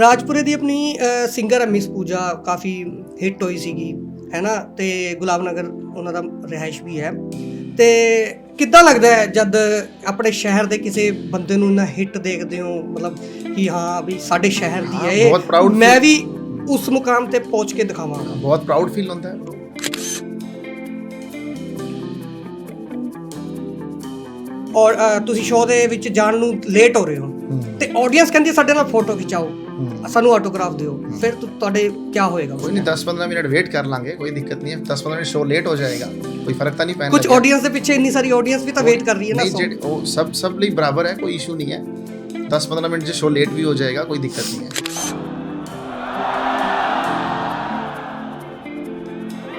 ਰਾਜਪੁਰੇ ਦੀ ਆਪਣੀ singer Miss Pooja ਕਾਫੀ ਹਿੱਟ ਹੋਈ ਸੀਗੀ ਹੈ ਨਾ ਤੇ ਗੁਲਾਬ ਨਗਰ ਉਹਨਾਂ ਦਾ ਰਿਹਾਇਸ਼ ਵੀ ਹੈ। ਤੇ ਕਿੱਦਾਂ ਲੱਗਦਾ ਹੈ ਜਦ ਆਪਣੇ ਸ਼ਹਿਰ ਦੇ ਕਿਸੇ ਬੰਦੇ ਨੂੰ ਨਾ ਹਿੱਟ ਦੇਖਦੇ ਹੋ? ਮਤਲਬ ਕਿ ਹਾਂ ਵੀ ਸਾਡੇ ਸ਼ਹਿਰ ਦੀ ਹੈ ਹਾਂ, ਬਹੁਤ proud ਮੈਂ ਵੀ ਉਸ ਮੁਕਾਮ ਤੇ ਪਹੁੰਚ ਕੇ ਦਿਖਾਵਾਂਗਾ ਬਹੁਤ ਪ੍ਰਾਊਡ ਫੀਲ ਹੁੰਦਾ ਹੈ। ਔਰ ਤੁਸੀਂ ਸ਼ੋਅ ਦੇ ਵਿੱਚ ਜਾਣ ਨੂੰ ਲੇਟ ਹੋ ਰਹੇ ਹੋ। ਤੇ ਆਡੀਅנס ਕਹਿੰਦੀ ਸਾਡੇ ਨਾਲ ਫੋਟੋ ਖਿਚਾਓ। ਸਾਨੂੰ ਆਟੋਗ੍ਰਾਫ ਦਿਓ। ਫਿਰ ਤੁ- ਤੁਹਾਡੇ ਕੀ ਹੋਏਗਾ? ਕੋਈ ਨਹੀਂ 10-15 ਮਿੰਟ ਵੇਟ ਕਰ ਲਾਂਗੇ ਕੋਈ ਦਿੱਕਤ ਨਹੀਂ ਹੈ। 10-15 ਮਿੰਟ ਸ਼ੋ ਲੇਟ ਹੋ ਜਾਏਗਾ ਕੋਈ ਫ਼ਰਕ ਤਾਂ ਨਹੀਂ ਪੈਣਾ ਕੁਝ ਆਡੀਅנס ਦੇ ਪਿੱਛੇ ਇੰਨੀ ਸਾਰੀ ਆਡੀਅנס ਵੀ ਤਾਂ ਵੇਟ ਕਰ ਰਹੀ ਹੈ ਨਾ ਨਹੀਂ ਜਿਹੜੇ ਉਹ ਸਭ ਸਭ ਲਈ ਬਰਾਬਰ ਹੈ ਕੋਈ ਇਸ਼ੂ ਨਹੀਂ ਹੈ। 10-15 ਮਿੰਟ ਜੇ ਸ਼ੋ ਲੇਟ ਵੀ ਹੋ ਜਾਏਗਾ ਕੋਈ ਦਿੱਕਤ ਨਹੀਂ ਹੈ।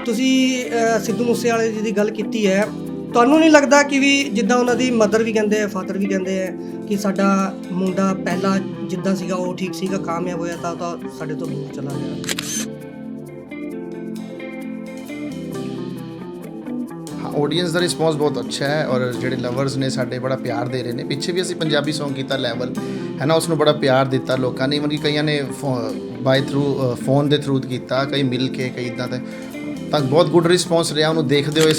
ਤੁਸੀਂ ਅਹ, ਸਿੱਧੂ ਮੂਸੇਵਾਲੇ ਜੀ ਦੀ ਗੱਲ ਕੀਤੀ ਹੈ। ਤੁਹਾਨੂੰ ਨਹੀਂ ਲੱਗਦਾ ਕਿ ਵੀ ਜਿੱਦਾਂ ਉਹਨਾਂ ਦੀ ਮਦਰ ਵੀ ਕਹਿੰਦੇ ਆ ਫਾਦਰ ਵੀ ਕਹਿੰਦੇ ਆ ਕਿ ਸਾਡਾ ਮੁੰਡਾ ਪਹਿਲਾ ਜਿੱਦਾਂ ਸੀਗਾ, ਉਹ ਠੀਕ ਸੀਗਾ, ਕਾਮਯਾਬ ਹੋਇਆ ਤਾਂ ਤਾਂ ਸਾਡੇ ਤੋਂ ਦੂਰ ਚਲਾ ਗਿਆ। ਆਡੀਅנס ਦਾ ਰਿਸਪੌਂਸ ਬਹੁਤ ਅੱਛਾ ਹੈ ਔਰ ਜਿਹੜੇ ਲਵਰਸ ਨੇ ਸਾਡੇ ਬੜਾ ਪਿਆਰ ਦੇ ਰਹੇ ਨੇ। ਪਿੱਛੇ ਵੀ ਅਸੀਂ ਪੰਜਾਬੀ Song ਕੀਤਾ ਲੈਵਲ ਹੈ ਨਾ? ਉਸ ਨੂੰ ਬੜਾ ਪਿਆਰ ਦਿੱਤਾ ਲੋਕਾਂ ਨੇ। ਇਵਨ ਕਿ ਕਈਆਂ ਨੇ ਬਾਈ ਥਰੂ ਫੋਨ ਦੇ ਥਰੂ ਕੀਤਾ, ਕਈ ਮਿਲ ਕੇ, ਕਈ ਇਦਾਂ ਦੇ। ਤਾਂ ਬਹੁਤ ਗੁੱਡ ਰਿਸਪੌਂਸ ਰਿਹਾ। ਉਹਨੂੰ ਦੇਖਦੇ ਹੋਏ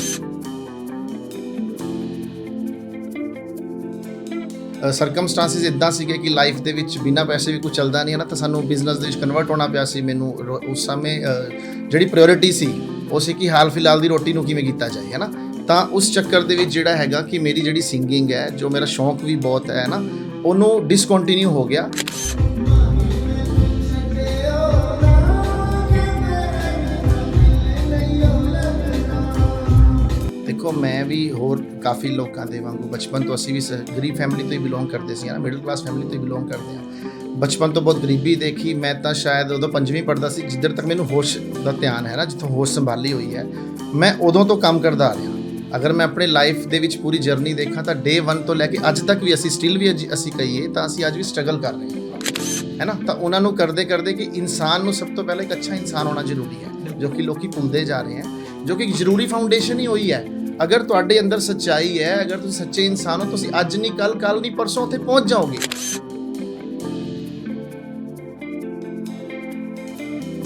ਸਰਕਮਸਟੈਂਸਸ ਇਦਾਂ ਸੀਗੇ ਕਿ ਲਾਈਫ ਦੇ ਵਿੱਚ ਬਿਨਾਂ ਪੈਸੇ ਵੀ ਕੁਝ ਚੱਲਦਾ ਨਹੀਂ ਹੈ ਨਾ, ਤਾਂ ਸਾਨੂੰ ਬਿਜ਼ਨਸ ਦੇ ਵਿੱਚ ਕਨਵਰਟ ਹੋਣਾ ਪਿਆ ਸੀ ਮੈਨੂੰ ਰੋ- ਉਸ ਸਮੇਂ ਜਿਹੜੀ ਪ੍ਰਾਇੋਰਟੀ ਸੀ, ਉਹ ਸੀ ਕਿ ਹਾਲ ਫਿਲਹਾਲ ਦੀ ਰੋਟੀ ਨੂੰ ਕਿਵੇਂ ਕੀਤਾ ਜਾਏ, ਹੈ ਨਾ? ਤਾਂ ਉਸ ਚੱਕਰ ਦੇ ਵਿੱਚ ਜਿਹੜਾ ਹੈਗਾ ਕਿ ਮੇਰੀ ਜਿਹੜੀ ਸਿੰਗਿੰਗ ਹੈ, ਜੋ ਮੇਰਾ ਸ਼ੌਂਕ ਵੀ ਬਹੁਤ ਹੈ ਨਾ, ਉਹਨੂੰ ਡਿਸਕੰਟੀਨਿਊ ਹੋ ਗਿਆ। ਦੇਖੋ, ਮੈਂ ਵੀ ਹੋਰ ਕਾਫੀ ਲੋਕਾਂ ਦੇ ਵਾਂਗੂ ਬਚਪਨ ਤੋਂ ਅਸੀਂ ਵੀ ਸ- ਗਰੀਬ ਫੈਮਿਲੀ ਤੋਂ ਹੀ ਬਿਲੋਂਗ ਕਰਦੇ ਸੀ ਨਾ? ਮਿਡਲ ਕਲਾਸ ਫੈਮਿਲੀ ਤੋਂ ਹੀ ਬਿਲੋਂਗ ਕਰਦੇ ਹਾਂ। ਬਚਪਨ ਤੋਂ ਬਹੁਤ ਗਰੀਬੀ ਦੇਖੀ, ਮੈਂ ਤਾਂ ਸ਼ਾਇਦ ਉਦੋਂ ਪੰਜਵੀਂ ਪੜ੍ਹਦਾ ਸੀ, ਜਿੱਧਰ ਤੱਕ ਮੈਨੂੰ ਹੋਸ਼ ਦਾ ਧਿਆਨ ਹੈ ਨਾ, ਜਿੱਥੋਂ ਹੋਸ਼ ਸੰਭਾਲੀ ਹੋਈ ਹੈ, ਮੈਂ ਉਦੋਂ ਤੋਂ ਕੰਮ ਕਰਦਾ ਆ ਰਿਹਾ। ਅਗਰ ਮੈਂ ਆਪਣੇ ਲਾਈਫ ਦੇ ਵਿੱਚ ਪੂਰੀ ਜਰਨੀ ਦੇਖਾਂ, ਤਾਂ ਡੇ 1 ਤੋਂ ਲੈ ਕੇ ਅੱਜ ਤੱਕ ਵੀ ਅਸੀਂ ਸਟਿਲ ਵੀ ਅੱਜ- ਅਸੀਂ ਕਹੀਏ, ਤਾਂ ਅਸੀਂ ਅੱਜ ਵੀ ਸਟਰਗਲ ਕਰ ਰਹੇ ਹਾਂ। ਹੈ ਨਾ? ਤਾਂ ਉਹਨਾਂ ਨੂੰ ਕਰਦੇ ਕਰਦੇ ਕਿ ਇਨਸਾਨ ਨੂੰ ਸਭ ਤੋਂ ਪਹਿਲਾਂ ਇੱਕ ਅੱਛਾ ਇਨਸਾਨ ਹੋਣਾ ਜ਼ਰੂਰੀ ਹੈ, ਜੋ ਕਿ ਲੋਕੀ ਭੁੱਲਦੇ ਜਾ ਰਹੇ ਹੈ, ਜੋ ਕਿ ਇੱਕ ਜ਼ਰੂਰੀ ਫਾਊਂਡੇਸ਼ਨ ਹੀ ਹੋਈ ਹੈ। ਅਗਰ ਤੁਹਾਡੇ ਅੰਦਰ ਸੱਚਾਈ ਹੈ, ਅਗਰ ਤੁਸੀਂ ਸੱਚੇ ਇਨਸਾਨ ਹੋ, ਤੁਸੀਂ ਅੱਜ ਨਹੀਂ ਕੱਲ ਕੱਲ ਨਹੀਂ, ਪਰਸੋਂ ਉੱਥੇ ਪਹੁੰਚ ਜਾਓਗੇ।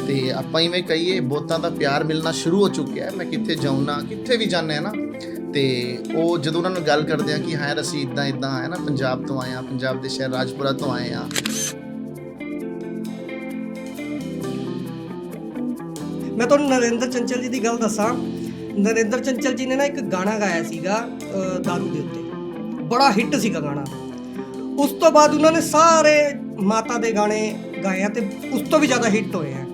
ਤੇ ਆਪਾਂ ਇਵੇਂ ਕਹੀਏ ਬੋਤਾਂ ਦਾ ਪਿਆਰ ਮਿਲਣਾ ਸ਼ੁਰੂ ਹੋ ਚੁੱਕਿਆ ਹੈ। ਮੈਂ ਕਿੱਥੇ ਜਾਉਣਾ ਕਿੱਥੇ ਵੀ ਜਾਣਾ ਹੈ ਨਾ। ਤੇ ਉਹ ਜਦੋਂ ਉਹਨਾਂ ਨੂੰ ਗੱਲ ਕਰਦੇ ਆ ਕਿ ਹਾਂ ਯਾਰ, ਅਸੀਂ ਇਦਾਂ ਇਦਾਂ ਹੈ ਨਾ, ਪੰਜਾਬ ਤੋਂ ਆਏ ਆ ਪੰਜਾਬ ਦੇ ਸ਼ਹਿਰ ਰਾਜਪੁਰਾ ਤੋਂ ਆਏ ਆ ਮੈਂ ਤੁਹਾਨੂੰ ਨਰਿੰਦਰ ਚੰਚਲ ਜੀ ਦੀ ਗੱਲ ਦੱਸਾਂ। ਨਰਿੰਦਰ ਚੰਚਲ ਜੀ ਨੇ ਨਾ ਇੱਕ ਗਾਣਾ ਗਾਇਆ ਸੀਗਾ ਦਾਰੂ ਦੇ ਉੱਤੇ। ਬੜਾ ਹਿੱਟ ਸੀਗਾ ਗਾਣਾ। ਉਸ ਤੋਂ ਬਾਅਦ ਉਹਨਾਂ ਨੇ ਸਾਰੇ ਮਾਤਾ ਦੇ ਗਾਣੇ ਗਾਏ ਆ ਤੇ ਉਸ ਤੋਂ ਵੀ ਜ਼ਿਆਦਾ ਹਿੱਟ ਹੋਏ ਆ।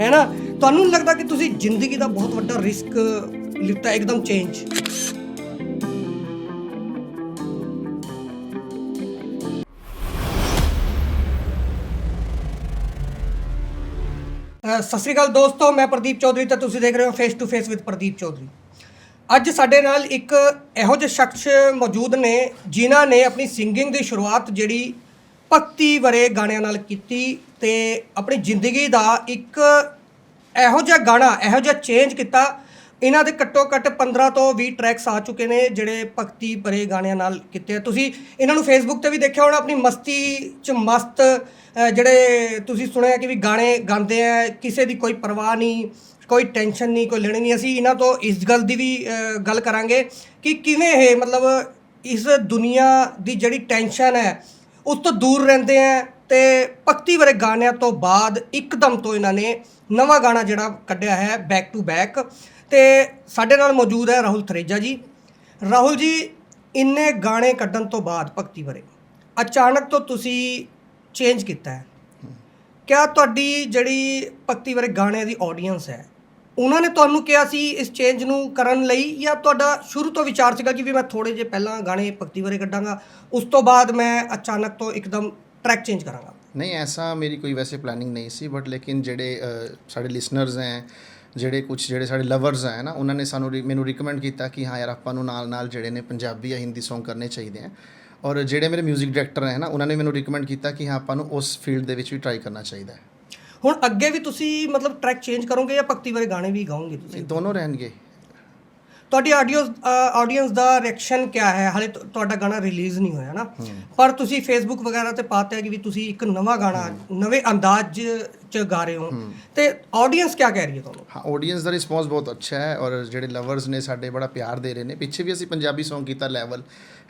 ਹੈ। ਨਾ ਤੁਹਾਨੂੰ ਲੱਗਦਾ ਕਿ ਤੁਸੀਂ ਜ਼ਿੰਦਗੀ ਦਾ ਬਹੁਤ ਵੱਡਾ ਰਿਸਕ ਲਿੱਤਾ ਇੱਕਦਮ ਚੇਂਜ ਸਤਿ ਸ੍ਰੀ ਅਕਾਲ ਦੋਸਤੋ, ਮੈਂ ਪ੍ਰਦੀਪ ਚੌਧਰੀ ਤਾਂ ਤੁਸੀਂ ਦੇਖ ਰਹੇ ਹੋ face to face with Pradeep Chaudhary. ਅੱਜ ਸਾਡੇ ਨਾਲ ਇੱਕ ਇਹੋ ਜਿਹੇ ਸ਼ਖਸ ਮੌਜੂਦ ਨੇ ਜਿਨ੍ਹਾਂ ਨੇ ਆਪਣੀ ਸਿੰਗਿੰਗ ਦੀ ਸ਼ੁਰੂਆਤ ਜਿਹੜੀ ਭਗਤੀ ਵਰੇ ਗਾਣਿਆਂ ਨਾਲ ਕੀਤੀ ਤੇ ਆਪਣੀ ਜ਼ਿੰਦਗੀ ਦਾ ਇੱਕ ਇਹੋ ਜਿਹਾ ਗਾਣਾ, ਇਹੋ ਜਿਹਾ ਚੇਂਜ ਕੀਤਾ ਇਹਨਾਂ ਦੇ ਘੱਟੋ ਘੱਟ 15 ਤੋਂ 20 ਟਰੈਕਸ ਆ ਚੁੱਕੇ ਨੇ ਜਿਹੜੇ ਭਗਤੀ ਭਰੇ ਗਾਣਿਆਂ ਨਾਲ ਕੀਤੇ ਆ। ਤੁਸੀਂ ਇਹਨਾਂ ਨੂੰ ਫੇਸਬੁੱਕ ਤੇ ਵੀ ਦੇਖਿਆ ਹੋਣਾ, ਆਪਣੀ ਮਸਤੀ ਚ ਮਸਤ ਜਿਹੜੇ ਤੁਸੀਂ ਸੁਣਿਆ ਕਿ ਵੀ ਗਾਣੇ ਗਾਉਂਦੇ ਆ, ਕਿਸੇ ਦੀ ਕੋਈ ਪਰਵਾਹ ਨਹੀਂ, ਕੋਈ ਟੈਨਸ਼ਨ ਨਹੀਂ, ਕੋਈ ਲੈਣੀ ਨਹੀਂ ਅਸੀਂ ਇਹਨਾਂ ਤੋਂ ਇਸ ਗੱਲ ਦੀ ਵੀ ਗੱਲ ਕਰਾਂਗੇ ਕਿ ਕਿਵੇਂ ਇਹ ਮਤਲਬ ਇਸ ਦੁਨੀਆ ਦੀ ਜਿਹੜੀ ਟੈਨਸ਼ਨ ਹੈ, ਉਸ ਤੋਂ ਦੂਰ ਰਹਿੰਦੇ ਆ ਤੇ ਭਗਤੀ ਵਰੇ ਗਾਣਿਆਂ ਤੋਂ ਬਾਅਦ ਇੱਕਦਮ ਤੋਂ ਇਹਨਾਂ ਨੇ ਨਵਾਂ ਗਾਣਾ ਜਿਹੜਾ ਕੱਢਿਆ ਹੈ ਬੈਕ ਟੂ ਬੈਕ ਤੇ ਸਾਡੇ ਨਾਲ ਮੌਜੂਦ ਹੈ ਰਾਹੁਲ ਥਰੇਜਾ ਜੀ। ਰਾਹੁਲ ਜੀ, ਇੰਨੇ ਗਾਣੇ ਕੱਢਣ ਤੋਂ ਬਾਅਦ ਭਗਤੀ ਵਰੇ ਅਚਾਨਕ ਤੋਂ ਤੁਸੀਂ ਚੇਂਜ ਕੀਤਾ ਹੈ। ਕਿਆ ਤੁਹਾਡੀ ਜਿਹੜੀ ਭਗਤੀ ਵਰੇ ਗਾਣੇ ਦੀ ਆਡੀਅנס ਹੈ, ਉਹਨਾਂ ਨੇ ਤੁਹਾਨੂੰ ਕਿਹਾ ਸੀ ਇਸ ਚੇਂਜ ਨੂੰ ਕਰਨ ਲਈ ਜਾਂ ਤੁਹਾਡਾ ਸ਼ੁਰੂ ਤੋਂ ਵਿਚਾਰ ਸੀਗਾ ਕਿ ਵੀ ਮੈਂ ਥੋੜੇ ਜਿਹੇ ਪਹਿਲਾਂ ਗਾਣੇ ਭਗਤੀ ਬਾਰੇ ਕੱਢਾਂਗਾ, ਉਸ ਤੋਂ ਬਾਅਦ ਮੈਂ ਅਚਾਨਕ ਤੋਂ ਇੱਕਦਮ ਟਰੈਕ ਚੇਂਜ ਕਰਾਂਗਾ? ਨਹੀਂ, ਐਸਾ ਮੇਰੀ ਕੋਈ ਵੈਸੇ ਪਲੈਨਿੰਗ ਨਹੀਂ ਸੀ ਬਟ ਲੇਕਿਨ ਜਿਹੜੇ ਸਾਡੇ ਲਿਸਨਰਸ ਹੈ ਜਿਹੜੇ ਕੁਝ ਜਿਹੜੇ ਸਾਡੇ ਲਵਰਸ ਹੈ ਨਾ ਉਹਨਾਂ ਨੇ ਸਾਨੂੰ ਮੈਨੂੰ ਰਿਕਮੈਂਡ ਕੀਤਾ ਕਿ ਹਾਂ ਯਾਰ ਆਪਾਂ ਨੂੰ ਨਾਲ ਨਾਲ ਜਿਹੜੇ ਨੇ ਪੰਜਾਬੀ ਜਾਂ ਹਿੰਦੀ Song ਕਰਨੇ ਚਾਹੀਦੇ ਆ। ਔਰ ਜਿਹੜੇ ਮੇਰੇ 뮤직 ਡਾਇਰੈਕਟਰ ਹੈ ਨਾ ਉਹਨਾਂ ਨੇ ਮੈਨੂੰ ਰਿਕਮੈਂਡ ਕੀਤਾ ਕਿ ਹਾਂ ਆਪਾਂ ਨੂੰ ਉਸ ਫੀਲਡ ਦੇ ਵਿੱਚ ਵੀ ਟਰਾਈ ਕਰਨਾ ਚਾਹੀਦਾ ਹੈ। ਹੁਣ ਅੱਗੇ ਵੀ ਤੁਸੀਂ ਮਤਲਬ ਟਰੈਕ ਚੇਂਜ ਕਰੋਗੇ ਜਾਂ ਭਗਤੀ ਵਰੇ ਗਾਣੇ ਵੀ ਗਾਓਗੇ ਤੁਸੀਂ? ਦੋਨੋਂ ਰਹਿਣਗੇ। ਤੁਹਾਡੀ ਆਡੀਓ ਆਡੀਅנס ਦਾ ਰਿਐਕਸ਼ਨ ਕਿਆ ਹੈ? ਹਾਲੇ ਤੁਹਾਡਾ ਗਾਣਾ ਰਿਲੀਜ਼ ਨਹੀਂ ਹੋਇਆ ਨਾ। ਪਰ ਤੁਸੀਂ ਫੇਸਬੁੱਕ ਵਗੈਰਾ ਤੇ ਪਾਤੇ ਹੈ ਕਿ ਵੀ ਤੁਸੀਂ ਇੱਕ ਨਵਾਂ ਗਾਣਾ ਨਵੇਂ ਅੰਦਾਜ਼ ਚ ਗਾ ਰਹੇ ਹੋ। ਤੇ ਆਡੀਅנס ਕਿਆ ਕਹਿ ਰਹੀ ਹੈ ਤੁਹਾਨੂੰ? ਹਾਂ ਆਡੀਅנס ਦਾ ਰਿਸਪੌਂਸ ਬਹੁਤ ਅੱਛਾ ਹੈ ਔਰ ਜਿਹੜੇ ਲਵਰਸ ਨੇ ਸਾਡੇ ਬੜਾ ਪਿਆਰ ਦੇ ਰਹੇ ਨੇ। ਪਿੱਛੇ ਵੀ ਅਸੀਂ ਪੰਜਾਬੀ ਸੌਂਗ ਕੀਤਾ ਲੈਵਲ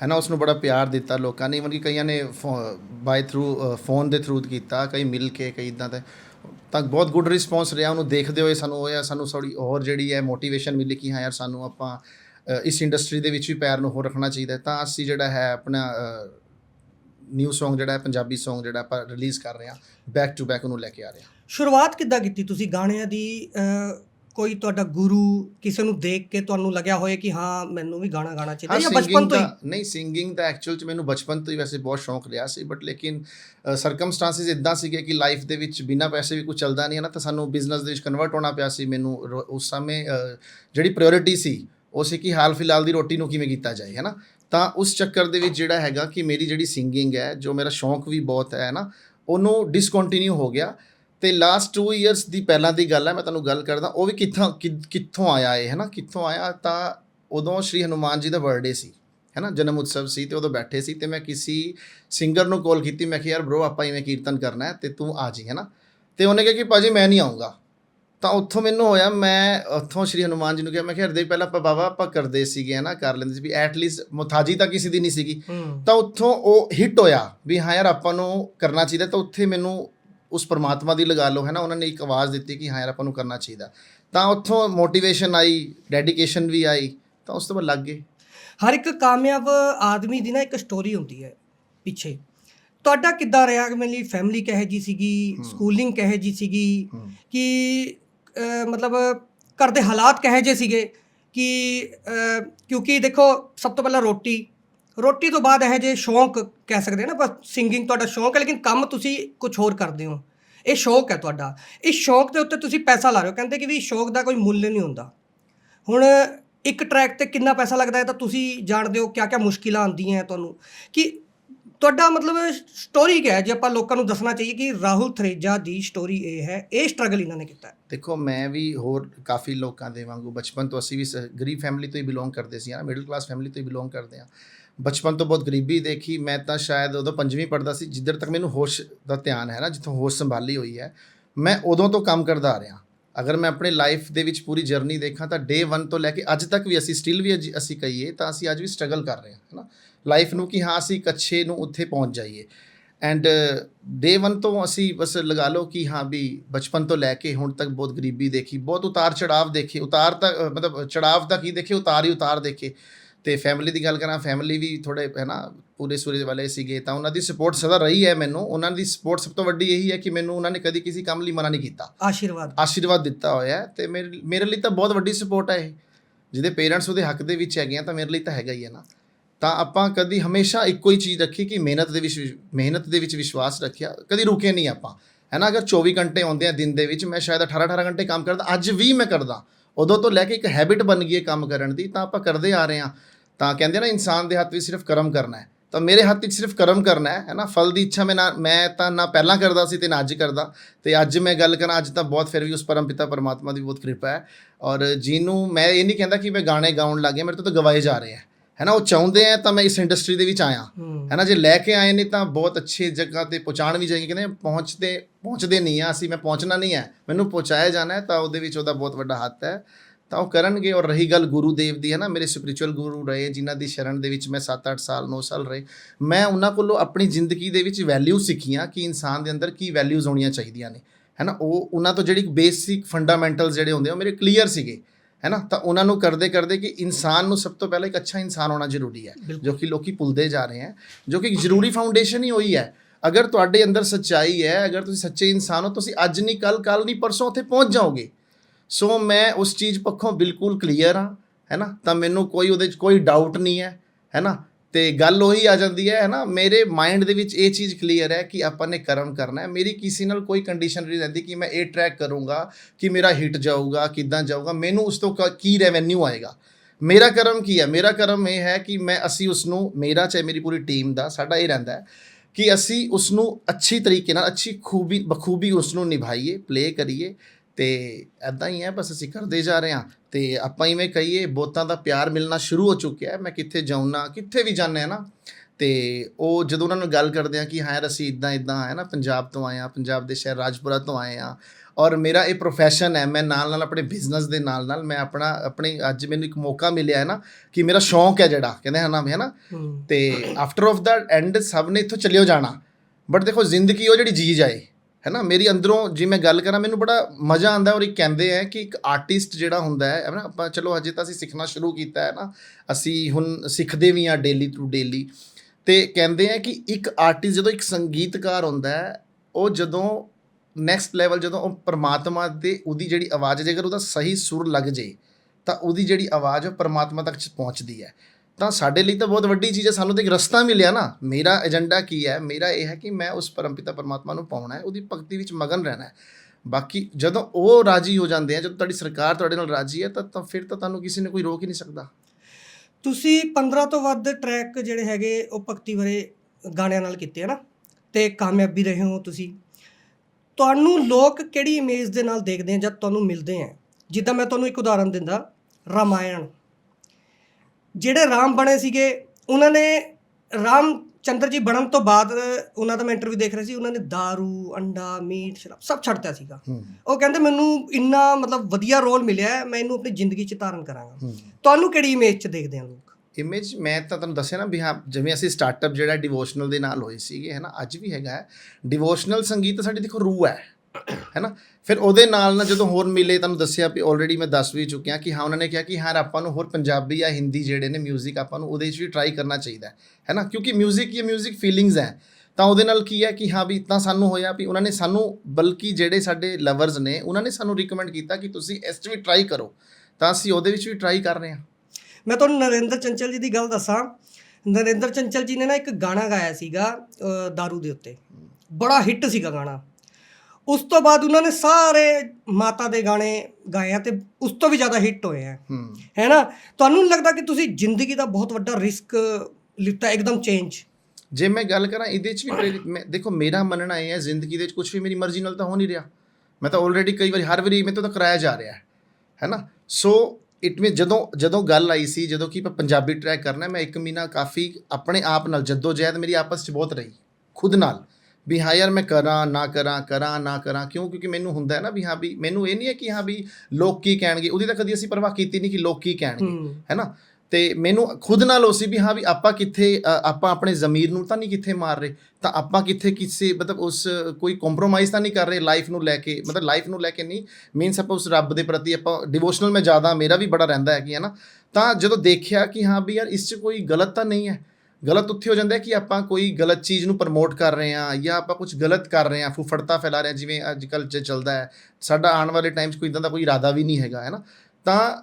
ਹੈ ਨਾ? ਉਸ ਨੂੰ ਬੜਾ ਪਿਆਰ ਦਿੱਤਾ ਲੋਕਾਂ ਨੇ। ਇਵਨ ਕਿ ਕਈਆਂ ਨੇ ਬਾਈ ਥਰੂ ਫੋਨ ਦੇ ਥਰੂ ਕੀਤਾ ਕਈ ਮਿਲ ਕੇ ਕਈ ਇਦਾਂ ਦਾ। ਤਾਂ ਬਹੁਤ ਗੁੱਡ ਰਿਸਪੌਂਸ ਰਿਹਾ, ਉਹਨੂੰ ਦੇਖਦੇ ਹੋਏ ਸਾਨੂੰ ਹੋਇਆ, ਸਾਨੂੰ ਥੋੜੀ ਹੋਰ ਜਿਹੜੀ ਹੈ ਮੋਟੀਵੇਸ਼ਨ ਮਿਲੀ ਕਿ ਹਾਂ ਯਾਰ ਸਾਨੂੰ ਆਪਾਂ ਇਸ ਇੰਡਸਟਰੀ ਦੇ ਵਿੱਚ ਵੀ ਪੈਰ ਨੂੰ ਹੋਰ ਰੱਖਣਾ ਚਾਹੀਦਾ ਤਾਂ ਅਸੀਂ ਜਿਹੜਾ ਹੈ ਆਪਣਾ ਨਿਊ Song ਜਿਹੜਾ ਹੈ, ਪੰਜਾਬੀ Song ਜਿਹੜਾ ਆਪਾਂ ਰਿਲੀਜ਼ ਕਰ ਰਹੇ ਹਾਂ ਬੈਕ ਟੂ ਬੈਕ ਉਹਨੂੰ ਲੈ ਕੇ ਆ ਰਹੇ ਹਾਂ। ਸ਼ੁਰੂਆਤ ਕਿੱਦਾਂ ਕੀਤੀ ਤੁਸੀਂ ਗਾਣਿਆਂ ਦੀ ਕੋਈ ਤੁਹਾਡਾ ਗੁਰੂ ਕਿਸੇ ਨੂੰ ਦੇਖ ਕੇ ਤੁਹਾਨੂੰ ਲੱਗਿਆ ਹੋਏ ਕਿ ਹਾਂ ਮੈਨੂੰ ਵੀ ਗਾਣਾ ਗਾਣਾ ਚਾਹੀਦਾ ਜਾਂ ਬਚਪਨ ਤੋਂ ਹੀ? ਨਹੀਂ ਸਿੰਗਿੰਗ ਦਾ ਐਕਚੁਅਲ ਚ ਮੈਨੂੰ ਬਚਪਨ ਤੋਂ ਹੀ ਵੈਸੇ ਬਹੁਤ ਸ਼ੌਂਕ ਰਿਹਾ ਸੀ ਬਟ ਲੇਕਿਨ ਸਰਕਮਸਟੈਂਸਸ ਇਦਾਂ ਸੀਗੇ ਕਿ ਲਾਈਫ ਦੇ ਵਿੱਚ ਬਿਨਾਂ ਪੈਸੇ ਵੀ ਕੁਝ ਚੱਲਦਾ ਨਹੀਂ ਹੈ ਨਾ ਤਾਂ ਸਾਨੂੰ ਬਿਜ਼ਨਸ ਦੇ ਵਿੱਚ ਕਨਵਰਟ ਹੋਣਾ ਪਿਆ ਸੀ ਮੈਨੂੰ ਉਸ ਸਮੇਂ ਜਿਹੜੀ ਪ੍ਰਾਇੋਰਟੀ ਸੀ ਉਹ ਸੀ ਕਿ ਹਾਲ ਫਿਲਹਾਲ ਦੀ ਰੋਟੀ ਨੂੰ ਕਿਵੇਂ ਕੀਤਾ ਜਾਏ ਹੈ ਨਾ? ਤਾਂ ਉਸ ਚੱਕਰ ਦੇ ਵਿੱਚ ਜਿਹੜਾ ਹੈਗਾ ਕਿ ਮੇਰੀ ਜਿਹੜੀ ਸਿੰਗਿੰਗ ਹੈ ਜੋ ਮੇਰਾ ਸ਼ੌਂਕ ਵੀ ਬਹੁਤ ਹੈ ਨਾ ਉਹਨੂੰ ਡਿਸਕੰਟੀਨਿਊ ਹੋ ਗਿਆ। ਤੇ ਲਾਸਟ 2 ਇਅਰਸ ਦੀ ਪਹਿਲਾਂ ਦੀ ਗੱਲ ਹੈ ਮੈਂ ਤੁਹਾਨੂੰ ਗੱਲ ਕਰਦਾ ਉਹ ਵੀ ਕਿੱਥੋਂ ਕਿੱਥੋਂ ਆਇਆ ਇਹ ਹੈ ਨਾ ਕਿੱਥੋਂ ਆਇਆ? ਤਾਂ ਉਦੋਂ ਸ਼੍ਰੀ ਹਨੂਮਾਨ ਜੀ ਦਾ ਬਰਥਡੇ ਸੀ ਹੈ ਨਾ ਜਨਮ ਉਤਸਵ ਸੀ ਤੇ ਉਦੋਂ ਬੈਠੇ ਸੀ ਤੇ ਮੈਂ ਕਿਸੇ ਸਿੰਗਰ ਨੂੰ ਕਾਲ ਕੀਤੀ ਮੈਂ ਕਿਹਾ ਯਾਰ ਬ్రో ਆਪਾਂ ਇਵੇਂ ਕੀਰਤਨ ਕਰਨਾ ਹੈ ਤੇ ਤੂੰ ਆ ਜੀ ਹੈ ਨਾ ਤੇ ਉਹਨੇ ਕਿਹਾ ਕਿ ਭਾਜੀ ਮੈਂ ਨਹੀਂ ਆਉਂਗਾ ਤਾਂ ਉੱਥੋਂ ਮੈਨੂੰ ਹੋਇਆ ਮੈਂ ਉੱਥੋਂ ਸ਼੍ਰੀ ਹਨੂਮਾਨ ਜੀ ਨੂੰ ਕਿਹਾ ਮੈਂ ਕਿਹਾ ਹਰਦੇ ਪਹਿਲਾਂ ਆਪਾਂ ਬਾਬਾ ਆਪਾਂ ਕਰਦੇ ਸੀਗੇ ਹੈ ਨਾ ਕਰ ਲੈਂਦੇ ਸੀ ਵੀ ਐਟ ਲੀਸਟ ਮੁਥਾਜੀ ਤਾਂ ਕਿਸੇ ਦੀ ਨਹੀਂ ਸੀਗੀ। ਤਾਂ ਉੱਥੋਂ ਉਹ ਹਿੱਟ ਹੋਇਆ ਵੀ ਹਾਂ ਯਾਰ ਆਪਾਂ ਨੂੰ ਕਰਨਾ ਚਾਹੀਦਾ। ਤਾਂ ਉੱਥੇ ਮੈਨੂੰ ਉਸ ਪਰਮਾਤਮਾ ਦੀ ਲਗਾ ਲਓ ਹੈ ਨਾ? ਉਹਨਾਂ ਨੇ ਇੱਕ ਆਵਾਜ਼ ਦਿੱਤੀ ਕਿ ਹਾਂ ਯਾਰ ਆਪਾਂ ਨੂੰ ਕਰਨਾ ਚਾਹੀਦਾ। ਤਾਂ ਉੱਥੋਂ ਮੋਟੀਵੇਸ਼ਨ ਆਈ ਡੈਡੀਕੇਸ਼ਨ ਵੀ ਆਈ ਤਾਂ ਉਸ ਤੋਂ ਬਾਅਦ ਲੱਗ ਗਏ। ਹਰ ਇੱਕ ਕਾਮਯਾਬ ਆਦਮੀ ਦੀ ਨਾ ਇੱਕ ਸਟੋਰੀ ਹੁੰਦੀ ਹੈ ਪਿੱਛੇ। ਤੁਹਾਡਾ ਕਿੱਦਾਂ ਰਿਹਾ? ਕਿ ਮੇਰੀ ਫੈਮਿਲੀ ਕਹੇ ਜੀ ਸੀਗੀ? ਸਕੂਲਿੰਗ ਕਹੇ ਜੀ ਸੀਗੀ। ਕਿ ਮਤਲਬ ਘਰ ਦੇ ਹਾਲਾਤ ਕਹੇ ਜੇ ਸੀਗੇ? ਕਿ ਕਿਉਂਕਿ ਦੇਖੋ ਸਭ ਤੋਂ ਪਹਿਲਾਂ ਰੋਟੀ ਰੋਟੀ ਤੋਂ ਬਾਅਦ ਇਹ ਜੇ ਸ਼ੌਂਕ ਕਹਿ ਸਕਦੇ ਹਾਂ ਨਾ ਬਸ ਸਿੰਗਿੰਗ ਤੁਹਾਡਾ ਸ਼ੌਂਕ ਹੈ, ਲੇਕਿਨ ਕੰਮ ਤੁਸੀਂ ਕੁਝ ਹੋਰ ਕਰਦੇ ਹੋ। ਇਹ ਸ਼ੌਂਕ ਹੈ ਤੁਹਾਡਾ। ਇਸ ਸ਼ੌਂਕ ਦੇ ਉੱਤੇ ਤੁਸੀਂ ਪੈਸਾ ਲਾ ਰਹੇ ਹੋ। ਕਹਿੰਦੇ ਕਿ ਵੀ ਸ਼ੌਂਕ ਦਾ ਕੋਈ ਮੁੱਲ ਨਹੀਂ ਹੁੰਦਾ। ਹੁਣ ਇੱਕ ਟਰੈਕ ਤੇ ਕਿੰਨਾ ਪੈਸਾ ਲੱਗਦਾ ਹੈ, ਤਾਂ ਤੁਸੀਂ ਜਾਣਦੇ ਹੋ ਕਿਆ ਕਿਆ ਮੁਸ਼ਕਿਲਾਂ ਆਉਂਦੀਆਂ ਤੁਹਾਨੂੰ। ਕਿ ਤੁਹਾਡਾ ਮਤਲਬ ਸਟੋਰੀ ਕਿਆ ਹੈ? ਜੇ ਆਪਾਂ ਲੋਕਾਂ ਨੂੰ ਦੱਸਣਾ ਚਾਹੀਏ ਕਿ ਰਾਹੁਲ ਥਰੇਜਾ ਦੀ ਸਟੋਰੀ ਇਹ ਹੈ, ਇਹ ਸਟਰਗਲ ਇਹਨਾਂ ਨੇ ਕੀਤਾ ਦੇਖੋ, ਮੈਂ ਵੀ ਹੋਰ ਕਾਫੀ ਲੋਕਾਂ ਦੇ ਵਾਂਗੂ, ਬਚਪਨ ਤੋਂ ਅਸੀਂ ਵੀ ਸ- ਗਰੀਬ ਫੈਮਿਲੀ ਤੋਂ ਹੀ ਬਿਲੋਂਗ ਕਰਦੇ ਸੀ ਨਾ ਮਿਡਲ ਕਲਾਸ ਫੈਮਿਲੀ ਤੋਂ ਹੀ ਬਿਲੋਂਗ ਕਰਦੇ ਆ ਬਚਪਨ ਤੋਂ ਬਹੁਤ ਗਰੀਬੀ ਦੇਖੀ, ਮੈਂ ਤਾਂ ਸ਼ਾਇਦ ਉਦੋਂ ਪੰਜਵੀਂ ਪੜਦਾ ਸੀ, ਜਿੱਧਰ ਤੱਕ ਮੈਨੂੰ ਹੋਸ਼ ਦਾ ਧਿਆਨ ਹੈ ਨਾ, ਜਿੱਥੋਂ ਹੋਸ਼ ਸੰਭਾਲੀ ਹੋਈ ਹੈ, ਮੈਂ ਉਦੋਂ ਤੋਂ ਕੰਮ ਕਰਦਾ ਆ ਰਿਹਾ। ਅਗਰ ਮੈਂ ਆਪਣੇ ਲਾਈਫ ਦੇ ਵਿੱਚ ਪੂਰੀ ਜਰਨੀ ਦੇਖਾਂ, ਤਾਂ ਡੇ 1 ਤੋਂ ਲੈ ਕੇ ਅੱਜ ਤੱਕ ਵੀ ਅਸੀਂ ਸਟਿਲ ਵੀ ਅੱਜ, ਅਸੀਂ ਕਹੀਏ, ਤਾਂ ਅਸੀਂ ਅੱਜ ਵੀ ਸਟਰਗਲ ਕਰ ਰਹੇ ਹਾਂ, ਹੈ ਨਾ। ਲਾਈਫ ਨੂੰ ਕਿ ਹਾਂ, ਅਸੀਂ ਕੱਛੇ ਨੂੰ ਉੱਥੇ ਪਹੁੰਚ ਜਾਈਏ। ਐਂਡ ਡੇ 1 ਤੋਂ ਅਸੀਂ ਬਸ ਲਗਾ ਲਓ ਕਿ ਹਾਂ ਵੀ ਬਚਪਨ ਤੋਂ ਲੈ ਕੇ ਹੁਣ ਤੱਕ ਬਹੁਤ ਗਰੀਬੀ ਦੇਖੀ, ਬਹੁਤ ਉਤਾਰ ਚੜਾਵ ਦੇਖੇ, ਉਤਾਰ ਤਾਂ ਮਤਲਬ ਚੜਾਵ ਤਾਂ ਕੀ ਦੇਖੇ, ਉਤਾਰ ਹੀ ਉਤਾਰ ਦੇਖੇ। ਤੇ ਫੈਮਿਲੀ ਦੀ ਗੱਲ ਕਰਾਂ ਫੈਮਿਲੀ ਵੀ ਥੋੜੇ ਹੈ ਨਾ ਪੂਰੇ ਸੂਰੇ ਵਾਲੇ ਸੀਗੇ ਤਾਂ ਉਹਨਾਂ ਦੀ ਸਪੋਰਟ ਸਦਾ ਰਹੀ ਹੈ ਮੈਨੂੰ। ਉਹਨਾਂ ਦੀ ਸਪੋਰਟ ਸਭ ਤੋਂ ਵੱਡੀ ਇਹੀ ਹੈ ਕਿ ਮੈਨੂੰ ਉਹਨਾਂ ਨੇ ਕਦੀ ਕਿਸੇ ਕੰਮ ਲਈ ਮਨਾ ਨਹੀਂ ਕੀਤਾ। ਆਸ਼ੀਰਵਾਦ। ਆਸ਼ੀਰਵਾਦ ਦਿੱਤਾ ਹੋਇਆ ਹੈ ਤੇ ਮੇਰੇ ਮੇਰੇ ਲਈ ਤਾਂ ਬਹੁਤ ਵੱਡੀ ਸਪੋਰਟ ਹੈ ਇਹ। ਜਿਹਦੇ ਪੇਰੈਂਟਸ ਉਹਦੇ ਹੱਕ ਦੇ ਵਿੱਚ ਹੈਗੇ ਆ ਤਾਂ ਮੇਰੇ ਲਈ ਤਾਂ ਹੈਗਾ ਹੀ ਹੈ ਨਾ। ਤਾਂ ਆਪਾਂ ਕਦੀ ਹਮੇਸ਼ਾ ਇੱਕੋ ਹੀ ਚੀਜ਼ ਰੱਖੀ ਕਿ ਮਿਹਨਤ ਦੇ ਵਿੱਚ ਮਿਹਨਤ ਦੇ ਵਿੱਚ ਵਿਸ਼ਵਾਸ ਰੱਖਿਆ। ਕਦੀ ਰੁਕੇ ਨਹੀਂ ਆਪਾਂ। ਹੈ ਨਾ ਅਗਰ 24 ਘੰਟੇ ਆਉਂਦੇ ਆ ਦਿਨ ਦੇ ਵਿੱਚ ਮੈਂ ਸ਼ਾਇਦ 18 18 ਘੰਟੇ ਕੰਮ ਕਰਦਾ ਅੱਜ ਵੀ ਮੈਂ ਕਰਦਾ। ਉਦੋਂ ਤੋਂ ਲੈ ਕੇ ਇੱਕ ਹੈਬਿਟ ਬਣ ਗਈ ਹੈ ਕੰਮ ਕਰਨ ਦੀ, ਤਾਂ ਆਪਾਂ ਕਰਦੇ ਆ ਰਹੇ ਹਾਂ। ਤਾਂ ਕਹਿੰਦੇ ਨਾ, ਇਨਸਾਨ ਦੇ ਹੱਥ ਵਿੱਚ ਸਿਰਫ ਕਰਮ ਕਰਨਾ ਹੈ। ਤਾਂ ਮੇਰੇ ਹੱਥ ਵਿੱਚ ਸਿਰਫ ਕਰਮ ਕਰਨਾ ਹੈ ਹੈ ਨਾ ਫਲ ਦੀ ਇੱਛਾ ਮੈਂ ਨਾ, ਮੈਂ ਤਾਂ ਨਾ ਪਹਿਲਾਂ ਕਰਦਾ ਸੀ ਤੇ ਨਾ ਅੱਜ ਕਰਦਾ। ਤੇ ਅੱਜ ਮੈਂ ਗੱਲ ਕਰਾਂ, ਅੱਜ ਤਾਂ ਬਹੁਤ, ਫਿਰ ਵੀ ਉਸ ਪਰਮ ਪਿਤਾ ਪਰਮਾਤਮਾ ਦੀ ਬਹੁਤ ਕਿਰਪਾ ਹੈ। ਔਰ ਜਿਹਨੂੰ ਮੈਂ ਇਹ ਨਹੀਂ ਕਹਿੰਦਾ ਕਿ ਮੈਂ ਗਾਣੇ ਗਾਉਣ ਲੱਗ ਗਿਆ, ਮੇਰੇ ਤੋਂ ਤਾਂ ਗਵਾਏ ਜਾ ਰਹੇ ਹੈ। ਹੈ ਨਾ ਉਹ ਚਾਹੁੰਦੇ ਆ ਤਾਂ ਮੈਂ ਇਸ ਇੰਡਸਟਰੀ ਦੇ ਵਿੱਚ ਆਇਆ। ਹੂੰ। ਨਾ ਜੇ ਲੈ ਕੇ ਆਏ ਨੇ ਤਾਂ ਬਹੁਤ ਅੱਛੀ ਜਗ੍ਹਾ ਤੇ ਪਹੁੰਚਾਣ ਵੀ ਜਾਏਗੇ ਕਹਿੰਦੇ ਪਹੁੰਚਦੇ ਪਹੁੰਚਦੇ ਨਹੀਂ ਆ ਅਸੀਂ ਮੈਂ ਪਹੁੰਚਣਾ ਨਹੀਂ ਹੈ। ਮੈਨੂੰ ਪਹੁੰਚਾਇਆ ਜਾਣਾ ਹੈ ਤਾਂ ਉਹਦੇ ਵਿੱਚ ਉਹਦਾ ਬਹੁਤ ਵੱਡਾ ਹੱਥ ਹੈ। ਤਾਂ ਉਹ ਕਰਨਗੇ ਔਰ ਰਹੀ ਗੱਲ ਗੁਰੂ ਦੇਵ ਦੀ ਹੈ ਨਾ ਮੇਰੇ ਸਪਿਰਚੁਅਲ ਗੁਰੂ ਰਹੇ ਜਿਨ੍ਹਾਂ ਦੀ ਸ਼ਰਨ ਦੇ ਵਿੱਚ ਮੈਂ 7-8 ਸਾਲ 9 ਸਾਲ ਰਹੇ। ਮੈਂ ਉਹਨਾਂ ਕੋਲੋਂ ਆਪਣੀ ਜ਼ਿੰਦਗੀ ਦੇ ਵਿੱਚ ਵੈਲਿਊ ਸਿੱਖੀਆਂ ਕਿ ਇਨਸਾਨ ਦੇ ਅੰਦਰ ਕੀ ਵੈਲਿਊਜ਼ ਹੋਣੀਆਂ ਚਾਹੀਦੀਆਂ ਨੇ। ਹੈ ਨਾ ਉਹ ਉਹਨਾਂ ਤੋਂ ਜਿਹੜੀ ਬੇਸਿਕ ਫੰਡਾਮੈਂਟਲਸ ਜਿਹੜੇ ਹੁੰਦੇ ਆ ਮੇਰੇ ਕਲੀਅਰ ਸੀਗੇ। ਹੈ ਨਾ? ਤਾਂ ਉਹਨਾਂ ਨੂੰ ਕਰਦੇ ਕਰਦੇ ਕਿ ਇਨਸਾਨ ਨੂੰ ਸਭ ਤੋਂ ਪਹਿਲਾਂ ਇੱਕ ਅੱਛਾ ਇਨਸਾਨ ਹੋਣਾ ਜ਼ਰੂਰੀ ਹੈ। ਜੋ ਕਿ ਲੋਕੀ ਭੁੱਲਦੇ ਜਾ ਰਹੇ ਹੈ ਜੋ ਕਿ ਜ਼ਰੂਰੀ ਫਾਊਂਡੇਸ਼ਨ ਹੀ ਹੋਈ ਹੈ। ਅਗਰ ਤੁਹਾਡੇ ਅੰਦਰ ਸੱਚਾਈ ਹੈ ਅਗਰ ਤੁਸੀਂ ਸੱਚੇ ਇਨਸਾਨ ਹੋ ਤੁਸੀਂ ਅੱਜ ਨਹੀਂ ਕੱਲ ਕੱਲ ਨਹੀਂ ਪਰਸੋਂ ਉੱਥੇ ਪਹੁੰਚ ਜਾਓਗੇ। ਸੋ ਮੈਂ ਉਸ ਚੀਜ਼ ਪੱਖੋਂ ਬਿਲਕੁਲ ਕਲੀਅਰ ਹਾਂ ਹੈ ਨਾ? ਤਾਂ ਮੈਨੂੰ ਕੋਈ ਉਹਦੇ 'ਚ ਕੋਈ ਡਾਊਟ ਨਹੀਂ ਹੈ ਹੈ ਨਾ? ਤੇ ਗੱਲ ਉਹੀ ਆ ਜਾਂਦੀ ਹੈ ਹੈ ਨਾ ਮੇਰੇ ਮਾਈਂਡ ਦੇ ਵਿੱਚ ਇਹ ਚੀਜ਼ ਕਲੀਅਰ ਹੈ ਕਿ ਆਪਾਂ ਨੇ ਕਰਮ ਕਰਨਾ ਹੈ। ਮੇਰੀ ਕਿਸੇ ਨਾਲ ਕੋਈ ਕੰਡੀਸ਼ਨ ਨਹੀਂ ਰਹਿੰਦੀ ਕਿ ਮੈਂ ਇਹ ਟਰੈਕ ਕਰੂੰਗਾ, ਕਿ ਮੇਰਾ ਹਿੱਟ ਜਾਊਗਾ, ਕਿੱਦਾਂ ਜਾਊਗਾ। ਮੈਨੂੰ ਉਸ ਤੋਂ ਕ- ਕੀ ਰੈਵਨਿਊ ਆਏਗਾ? ਮੇਰਾ ਕਰਮ ਕੀ ਹੈ? ਮੇਰਾ ਕਰਮ ਇਹ ਹੈ ਕਿ ਮੈਂ ਅਸੀਂ ਉਸ ਨੂੰ ਮੇਰਾ ਚਾਹੇ ਮੇਰੀ ਪੂਰੀ ਟੀਮ ਦਾ, ਸਾਡਾ ਇਹ ਰਹਿੰਦਾ ਹੈ ਕਿ ਅਸੀਂ ਉਸ ਨੂੰ ਅੱਛੀ ਤਰੀਕੇ ਨਾਲ, ਅੱਛੀ ਖੂਬੀ, ਬਖੂਬੀ ਉਸ ਨੂੰ ਨਿਭਾਈਏ ਪਲੇ ਕਰੀਏ ਤੇ ਐਦਾਂ ਹੀ ਹੈ, ਬਸ ਅਸੀਂ ਕਰਦੇ ਜਾ ਰਹੇ ਹਾਂ। ਤੇ ਆਪਾਂ ਇਵੇਂ ਕਹੀਏ ਬੋਤਾਂ ਦਾ ਪਿਆਰ ਮਿਲਣਾ ਸ਼ੁਰੂ ਹੋ ਚੁੱਕਿਆ ਹੈ। ਮੈਂ ਕਿੱਥੇ ਜਾਉਣਾ ਕਿੱਥੇ ਵੀ ਜਾਂਦੇ ਆ ਨਾ ਤੇ ਉਹ ਜਦੋਂ ਉਹਨਾਂ ਨਾਲ ਗੱਲ ਕਰਦੇ ਆ ਕਿ ਹਾਂ ਅਸੀਂ ਇਦਾਂ ਇਦਾਂ ਹੈ ਨਾ ਪੰਜਾਬ ਤੋਂ ਆਏ ਆ ਪੰਜਾਬ ਦੇ ਸ਼ਹਿਰ ਰਾਜਪੁਰਾ ਤੋਂ ਆਏ ਆ ਔਰ ਮੇਰਾ ਇਹ ਪ੍ਰੋਫੈਸ਼ਨ ਹੈ ਮੈਂ ਨਾਲ ਨਾਲ ਆਪਣੇ ਬਿਜ਼ਨਸ ਦੇ ਨਾਲ ਨਾਲ ਮੈਂ ਆਪਣਾ ਆਪਣੀ ਅੱਜ ਮੈਨੂੰ ਇੱਕ ਮੌਕਾ ਮਿਲਿਆ ਹੈ ਨਾ ਕਿ ਮੇਰਾ ਸ਼ੌਂਕ ਹੈ ਜਿਹੜਾ ਕਹਿੰਦੇ ਹਨ ਨਾ ਹੈ ਨਾ? ਹੂੰ। ਤੇ ਆਫਟਰ ਆਫ ਦਾ ਐਂਡ ਸਭ ਨੇ ਇੱਥੋਂ ਚੱਲਿਓ ਜਾਣਾ ਬਟ ਦੇਖੋ ਜ਼ਿੰਦਗੀ ਉਹ ਜਿਹੜੀ ਜੀ ਜਾਏ ਹੈ ਨਾ ਮੇਰੀ ਅੰਦਰੋਂ ਜੇ ਮੈਂ ਗੱਲ ਕਰਾਂ, ਮੈਨੂੰ ਬੜਾ ਮਜ਼ਾ ਆਉਂਦਾ ਔਰ ਇਹ ਕਹਿੰਦੇ ਆ ਕਿ ਇੱਕ ਆਰਟਿਸਟ ਜਿਹੜਾ ਹੁੰਦਾ ਹੈ ਨਾ ਆਪਾਂ ਚਲੋ ਅਜੇ ਤਾਂ ਅਸੀਂ ਸਿੱਖਣਾ ਸ਼ੁਰੂ ਕੀਤਾ ਹੈ ਨਾ, ਅਸੀਂ ਹੁਣ ਸਿੱਖਦੇ ਵੀ ਆ ਡੇਲੀ ਟੂ ਡੇਲੀ ਤੇ ਕਹਿੰਦੇ ਆ ਕਿ ਇੱਕ ਆਰਟਿਸਟ ਜਦੋਂ ਇੱਕ ਸੰਗੀਤਕਾਰ ਹੁੰਦਾ ਹੈ, ਉਹ ਜਦੋਂ ਨੈਕਸਟ ਲੈਵਲ ਜਦੋਂ ਉਹ ਪਰਮਾਤਮਾ ਦੇ ਉਹਦੀ ਜਿਹੜੀ ਆਵਾਜ਼ ਹੈ ਜੇਕਰ ਉਹਦਾ ਸਹੀ ਸੁਰ ਲੱਗ ਜੇ, ਤਾਂ ਉਹਦੀ ਜਿਹੜੀ ਆਵਾਜ਼ ਉਹ ਪਰਮਾਤਮਾ ਤੱਕ ਪਹੁੰਚਦੀ ਹੈ। ਤਾਂ ਸਾਡੇ ਲਈ ਤਾਂ ਬਹੁਤ ਵੱਡੀ ਚੀਜ਼ ਹੈ, ਸਾਨੂੰ ਤਾਂ ਇੱਕ ਰਸਤਾ ਮਿਲਿਆ ਨਾ। ਮੇਰਾ ਏਜੰਡਾ ਕੀ ਹੈ? ਮੇਰਾ ਇਹ ਹੈ ਕਿ ਮੈਂ ਉਸ ਪਰਮਪਿਤਾ ਪਰਮਾਤਮਾ ਨੂੰ ਪਾਉਣਾ ਹੈ, ਉਹਦੀ ਭਗਤੀ ਵਿੱਚ ਮਗਨ ਰਹਿਣਾ ਹੈ। ਬਾਕੀ ਜਦੋਂ ਉਹ ਰਾਜੀ ਹੋ ਜਾਂਦੇ ਆ, ਜਦੋਂ ਤੁਹਾਡੀ ਸਰਕਾਰ ਤੁਹਾਡੇ ਨਾਲ ਰਾਜੀ ਹੈ, ਤਾਂ ਫਿਰ ਤਾਂ ਤੁਹਾਨੂੰ ਕਿਸੇ ਨੇ ਕੋਈ ਰੋਕ ਹੀ ਨਹੀਂ ਸਕਦਾ। ਤੁਸੀਂ 15 ਤੋਂ ਵੱਧ ਟਰੈਕ ਜਿਹੜੇ ਹੈਗੇ, ਉਹ ਭਗਤੀ ਬਾਰੇ ਗਾਣਿਆਂ ਨਾਲ ਕੀਤੇ ਆ ਨਾ? ਤੇ ਕਾਮਯਾਬੀ ਰਹੇ ਹੋ ਤੁਸੀਂ। ਤੁਹਾਨੂੰ ਲੋਕ ਕਿਹੜੀ ਇਮੇਜ ਦੇ ਨਾਲ ਦੇਖਦੇ ਆ ਜਦ ਤੁਹਾਨੂੰ ਮਿਲਦੇ ਆ? ਜਿੱਦਾਂ ਮੈਂ ਤੁਹਾਨੂੰ ਇੱਕ ਉਦਾਹਰਨ ਦਿੰਦਾ, ਰਾਮਾਇਣ। ਜਿਹੜੇ ਰਾਮ ਬਣੇ ਸੀਗੇ ਉਹਨਾਂ ਨੇ ਰਾਮ ਚੰਦਰ ਜੀ ਬਣਨ ਤੋਂ ਬਾਅਦ ਉਹਨਾਂ ਦਾ ਮੈਂ ਇੰਟਰਵਿਊ ਦੇਖ ਰਿਹਾ ਸੀ ਉਹਨਾਂ ਨੇ दारू ਅੰਡਾ ਮੀਟ ਸ਼ਰਾਬ ਸਭ ਛੱਡਤਾ ਸੀਗਾ। ਉਹ ਕਹਿੰਦੇ ਮੈਨੂੰ ਇੰਨਾ ਮਤਲਬ ਵਧੀਆ ਰੋਲ ਮਿਲਿਆ ਹੈ, ਮੈਂ ਇਹਨੂੰ ਆਪਣੀ ਜ਼ਿੰਦਗੀ 'ਚ ਧਾਰਨ ਕਰਾਂਗਾ। ਤੁਹਾਨੂੰ ਕਿਹੜੀ ਇਮੇਜ 'ਚ ਦੇਖਦੇ ਆ ਲੋਕ? ਇਮੇਜ ਮੈਂ ਤਾਂ ਤੁਹਾਨੂੰ ਦੱਸਿਆ ਨਾ ਵੀ ਹਾਂ ਜਿਵੇਂ ਅਸੀਂ ਸਟਾਰਟਅਪ ਜਿਹੜਾ ਡਿਵੋਸ਼ਨਲ ਦੇ ਨਾਲ ਹੋਏ ਸੀਗੇ ਹੈ ਨਾ ਅੱਜ ਵੀ ਹੈਗਾ ਡਿਵੋਸ਼ਨਲ ਸੰਗੀਤ ਸਾਡੀ ਦੇਖੋ ਰੂਹ ਹੈ। ਹੈ ਨਾ ਫਿਰ ਉਹਦੇ ਨਾਲ ਨਾ ਜਦੋਂ ਹੋਰ ਮਿਲੇ ਤੁਹਾਨੂੰ ਦੱਸਿਆ ਵੀ ਆਲਰੇਡੀ ਮੈਂ ਦੱਸ ਵੀ ਚੁੱਕਿਆ ਕਿ ਹਾਂ ਉਹਨਾਂ ਨੇ ਕਿਹਾ ਕਿ ਹਾਂ ਆਪਾਂ ਨੂੰ ਹੋਰ ਪੰਜਾਬੀ ਜਾਂ ਹਿੰਦੀ ਜਿਹੜੇ ਨੇ 뮤직 ਆਪਾਂ ਨੂੰ ਉਹਦੇ ਵਿੱਚ ਵੀ ਟਰਾਈ ਕਰਨਾ ਚਾਹੀਦਾ ਹੈ ਹੈ ਨਾ ਕਿਉਂਕਿ 뮤직 ਇਹ 뮤직 ਫੀਲਿੰਗਸ ਹੈ ਤਾਂ ਉਹਦੇ ਨਾਲ ਕੀ ਹੈ ਕਿ ਹਾਂ ਵੀ ਇਤਨਾ ਸਾਨੂੰ ਹੋਇਆ ਵੀ ਉਹਨਾਂ ਨੇ ਸਾਨੂੰ ਬਲਕਿ ਜਿਹੜੇ ਸਾਡੇ ਲਵਰਸ ਨੇ ਉਹਨਾਂ ਨੇ ਸਾਨੂੰ ਰਿਕਮੈਂਡ ਕੀਤਾ ਕਿ ਤੁਸੀਂ ਇਸ 'ਚ ਵੀ ਟਰਾਈ ਕਰੋ ਤਾਂ ਅਸੀਂ ਉਹਦੇ ਵਿੱਚ ਵੀ ਟਰਾਈ ਕਰ ਰਹੇ ਹਾਂ ਮੈਂ ਤੁਹਾਨੂੰ ਨਰਿੰਦਰ ਚੰਚਲ ਜੀ ਦੀ ਗੱਲ ਦੱਸਾਂ ਨਰਿੰਦਰ ਚੰਚਲ ਜੀ ਨੇ ਨਾ ਇੱਕ ਗਾਣਾ ਗਾਇਆ ਸੀਗਾ ਅ, ਦਾਰੂ ਦੇ ਉੱਤੇ ਬੜਾ ਹਿੱਟ ਸੀਗਾ ਗਾਣਾ ਉਸ ਤੋਂ ਬਾਅਦ ਉਹਨਾਂ ਨੇ ਸਾਰੇ ਮਾਤਾ ਦੇ ਗਾਣੇ ਗਾਏ ਆ ਤੇ ਉਸ ਤੋਂ ਵੀ ਜ਼ਿਆਦਾ ਹਿੱਟ ਹੋਏ ਆ। ਹੂੰ। ਨਾ? ਤੁਹਾਨੂੰ ਨਹੀਂ ਲੱਗਦਾ ਕਿ ਤੁਸੀਂ ਜ਼ਿੰਦਗੀ ਦਾ ਬਹੁਤ ਵੱਡਾ ਰਿਸਕ ਲਿੱਤਾ ਇੱਕਦਮ ਚੇਂਜ? ਜੇ ਮੈਂ ਗੱਲ ਕਰਾਂ ਇਹਦੇ ਚ ਵੀ ਮੈਂ ਦੇਖੋ ਮੇਰਾ ਮੰਨਣਾ ਇਹ ਹੈ ਜ਼ਿੰਦਗੀ ਦੇ ਵਿੱਚ ਕੁਝ ਵੀ ਮੇਰੀ ਮਰਜ਼ੀ ਨਾਲ ਤਾਂ ਹੋ ਨਹੀਂ ਰਿਹਾ। ਮੈਂ ਤਾਂ ਆਲਰੇਡੀ ਕਈ ਵਾਰੀ ਹਰ ਵਾਰੀ ਮੈਂ ਤਾਂ ਕਰਾਇਆ ਜਾ ਰਿਹਾ ਹੈ। ਹੈ ਨਾ? ਸੋ ਇਟ ਮੀ ਜਦੋਂ ਜਦੋਂ ਗੱਲ ਆਈ ਸੀ ਜਦੋਂ ਕਿ ਮੈਂ ਪੰਜਾਬੀ ਟਰੈਕ ਕਰਨਾ ਮੈਂ ਇੱਕ ਮਹੀਨਾ ਕਾਫੀ ਆਪਣੇ ਆਪ ਨਾਲ ਜਦੋਜਹਿਦ ਮੇਰੀ ਆਪਸ ਚ ਬਹੁਤ ਰਹੀ ਖੁਦ ਨਾਲ। ਵੀ ਹਾਂ ਯਾਰ ਮੈਂ ਕਰਾਂ ਨਾ ਕਰਾਂ ਕਰਾਂ ਨਾ ਕਰਾਂ ਕਿਉਂ? ਕਿਉਂਕਿ ਮੈਨੂੰ ਹੁੰਦਾ ਹੈ ਨਾ ਵੀ ਹਾਂ ਵੀ ਮੈਨੂੰ ਇਹ ਨਹੀਂ ਹੈ ਕਿ ਹਾਂ ਵੀ ਲੋਕ ਕੀ ਕਹਿਣਗੇ। ਉਹਦੀ ਤਾਂ ਕਦੀ ਅਸੀਂ ਪਰਵਾਹ ਕੀਤੀ ਨਹੀਂ ਕਿ ਲੋਕ ਕੀ ਕਹਿਣਗੇ ਹੂੰ। ਹੈ ਨਾ? ਤੇ ਮੈਨੂੰ ਖੁਦ ਨਾਲ ਉਹ ਸੀ ਵੀ ਹਾਂ ਵੀ ਆਪਾਂ ਕਿੱਥੇ ਆਪਾਂ ਆਪਣੇ ਜ਼ਮੀਰ ਨੂੰ ਤਾਂ ਨਹੀਂ ਕਿੱਥੇ ਮਾਰ ਰਹੇ ਤਾਂ ਆਪਾਂ ਕਿੱਥੇ ਕਿਸੇ ਮਤਲਬ ਉਸ ਕੋਈ ਕੰਪਰੋਮਾਈਜ਼ ਤਾਂ ਨਹੀਂ ਕਰ ਰਹੇ ਲਾਈਫ ਨੂੰ ਲੈ ਕੇ ਮਤਲਬ ਲਾਈਫ ਨੂੰ ਲੈ ਕੇ ਨਹੀਂ। ਮੀਨ ਸਪੋਜ਼ ਰੱਬ ਦੇ ਪ੍ਰਤੀ ਆਪਾਂ ਡਿਵੋਸ਼ਨਲ ਮੈਂ ਜ਼ਿਆਦਾ ਮੇਰਾ ਵੀ ਬੜਾ ਰਹਿੰਦਾ ਹੈ ਕਿ ਹੈ ਨਾ। ਤਾਂ ਜਦੋਂ ਦੇਖਿਆ ਕਿ ਹਾਂ ਵੀ ਯਾਰ ਇਸ 'ਚ ਕੋਈ ਗਲਤ ਤਾਂ ਨਹੀਂ ਹੈ ਗਲਤ ਉੱਥੇ ਹੋ ਜਾਂਦਾ ਹੈ ਕਿ ਆਪਾਂ ਕੋਈ ਗਲਤ ਚੀਜ਼ ਨੂੰ ਪ੍ਰਮੋਟ ਕਰ ਰਹੇ ਹਾਂ ਜਾਂ ਆਪਾਂ ਕੁਝ ਗਲਤ ਕਰ ਰਹੇ ਹਾਂ, ਫੁੱਫੜਤਾ ਫੈਲਾ ਰਹੇ ਹਾਂ, ਜਿਵੇਂ ਅੱਜ ਕੱਲ੍ਹ 'ਚ ਚੱਲਦਾ ਹੈ, ਸਾਡਾ ਆਉਣ ਵਾਲੇ ਟਾਈਮ 'ਚ ਕੋਈ ਇਦਾਂ ਦਾ ਕੋਈ ਇਰਾਦਾ ਵੀ ਨਹੀਂ ਹੈਗਾ, ਹੈ ਨਾ? ਤਾਂ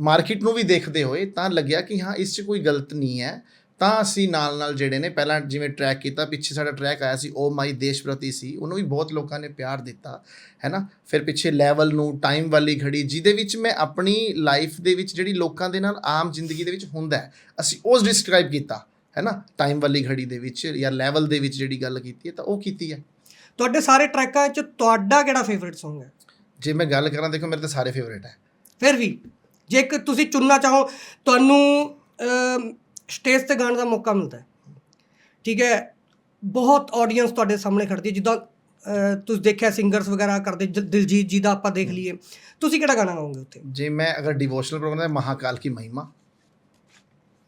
ਮਾਰਕੀਟ ਨੂੰ ਵੀ ਦੇਖਦੇ ਹੋਏ ਤਾਂ ਲੱਗਿਆ ਕਿ ਹਾਂ, ਇਸ 'ਚ ਕੋਈ ਗਲਤ ਨਹੀਂ ਹੈ। ਤਾਂ ਅਸੀਂ ਨਾਲ ਨਾਲ ਜਿਹੜੇ ਨੇ ਪਹਿਲਾਂ ਜਿਵੇਂ ਟਰੈਕ ਕੀਤਾ ਪਿੱਛੇ ਸਾਡਾ ਟਰੈਕ ਆਇਆ ਸੀ ਓ ਮਾਈ ਦੇਸ਼ ਪ੍ਰਤੀ ਸੀ ਉਹਨੂੰ ਵੀ ਬਹੁਤ ਲੋਕਾਂ ਨੇ ਪਿਆਰ ਦਿੱਤਾ ਹੈ ਨਾ? ਫਿਰ ਪਿੱਛੇ ਲੈਵਲ ਨੂੰ ਟਾਈਮ ਵਾਲੀ ਘੜੀ ਜਿਹਦੇ ਵਿੱਚ ਮੈਂ ਆਪਣੀ ਲਾਈਫ ਦੇ ਵਿੱਚ ਜਿਹੜੀ ਲੋਕਾਂ ਦੇ ਨਾਲ ਆਮ ਜ਼ਿੰਦਗੀ ਦੇ ਵਿੱਚ ਹੁੰਦਾ ਅਸੀਂ ਉਸ ਡਿਸਕ੍ਰਾਈਬ ਕੀਤਾ ਹੈ ਨਾ? ਟਾਈਮ ਵਾਲੀ ਘੜੀ ਦੇ ਵਿੱਚ ਜਾਂ ਲੈਵਲ ਦੇ ਵਿੱਚ ਜਿਹੜੀ ਗੱਲ ਕੀਤੀ ਹੈ ਤਾਂ ਉਹ ਕੀਤੀ ਹੈ। ਤੁਹਾਡੇ ਸਾਰੇ ਟਰੈਕਾਂ 'ਚ ਤੁਹਾਡਾ ਕਿਹੜਾ ਫੇਵਰਿਟ Song ਹੈ? ਜੇ ਮੈਂ ਗੱਲ ਕਰਾਂ ਦੇਖੋ ਮੇਰੇ ਤਾਂ ਸਾਰੇ ਫੇਵਰੇਟ ਹੈ। ਫਿਰ ਵੀ ਜੇ ਇੱਕ ਤੁਸੀਂ ਚੁਣਨਾ ਚਾਹੋ ਤੁਹਾਨੂੰ ਸਟੇਜ ਤੇ ਗਾਣ ਦਾ ਮੌਕਾ ਮਿਲਦਾ ਹੈ। ਠੀਕ ਹੈ? ਬਹੁਤ ਆਡੀਅנס ਤੁਹਾਡੇ ਸਾਹਮਣੇ ਖੜਦੀ ਹੈ। ਜਿੱਦਾਂ ਤੁਸੀਂ ਦੇਖਿਆ ਸਿੰਗਰਸ ਵਗੈਰਾ ਕਰਦੇ ਦਿਲਜੀਤ ਜੀ ਦਾ ਆਪਾਂ ਦੇਖ ਲਈਏ। ਤੁਸੀਂ ਕਿਹੜਾ ਗਾਣਾ ਗਾਓਗੇ ਉੱਥੇ? ਜੇ, ਮੈਂ ਅਗਰ ਡਿਵੋਸ਼ਨਲ ਪ੍ਰੋਗਰਾਮ ਹੈ, ਮਹਾਕਾਲ ਕੀ ਮਹਿਮਾ।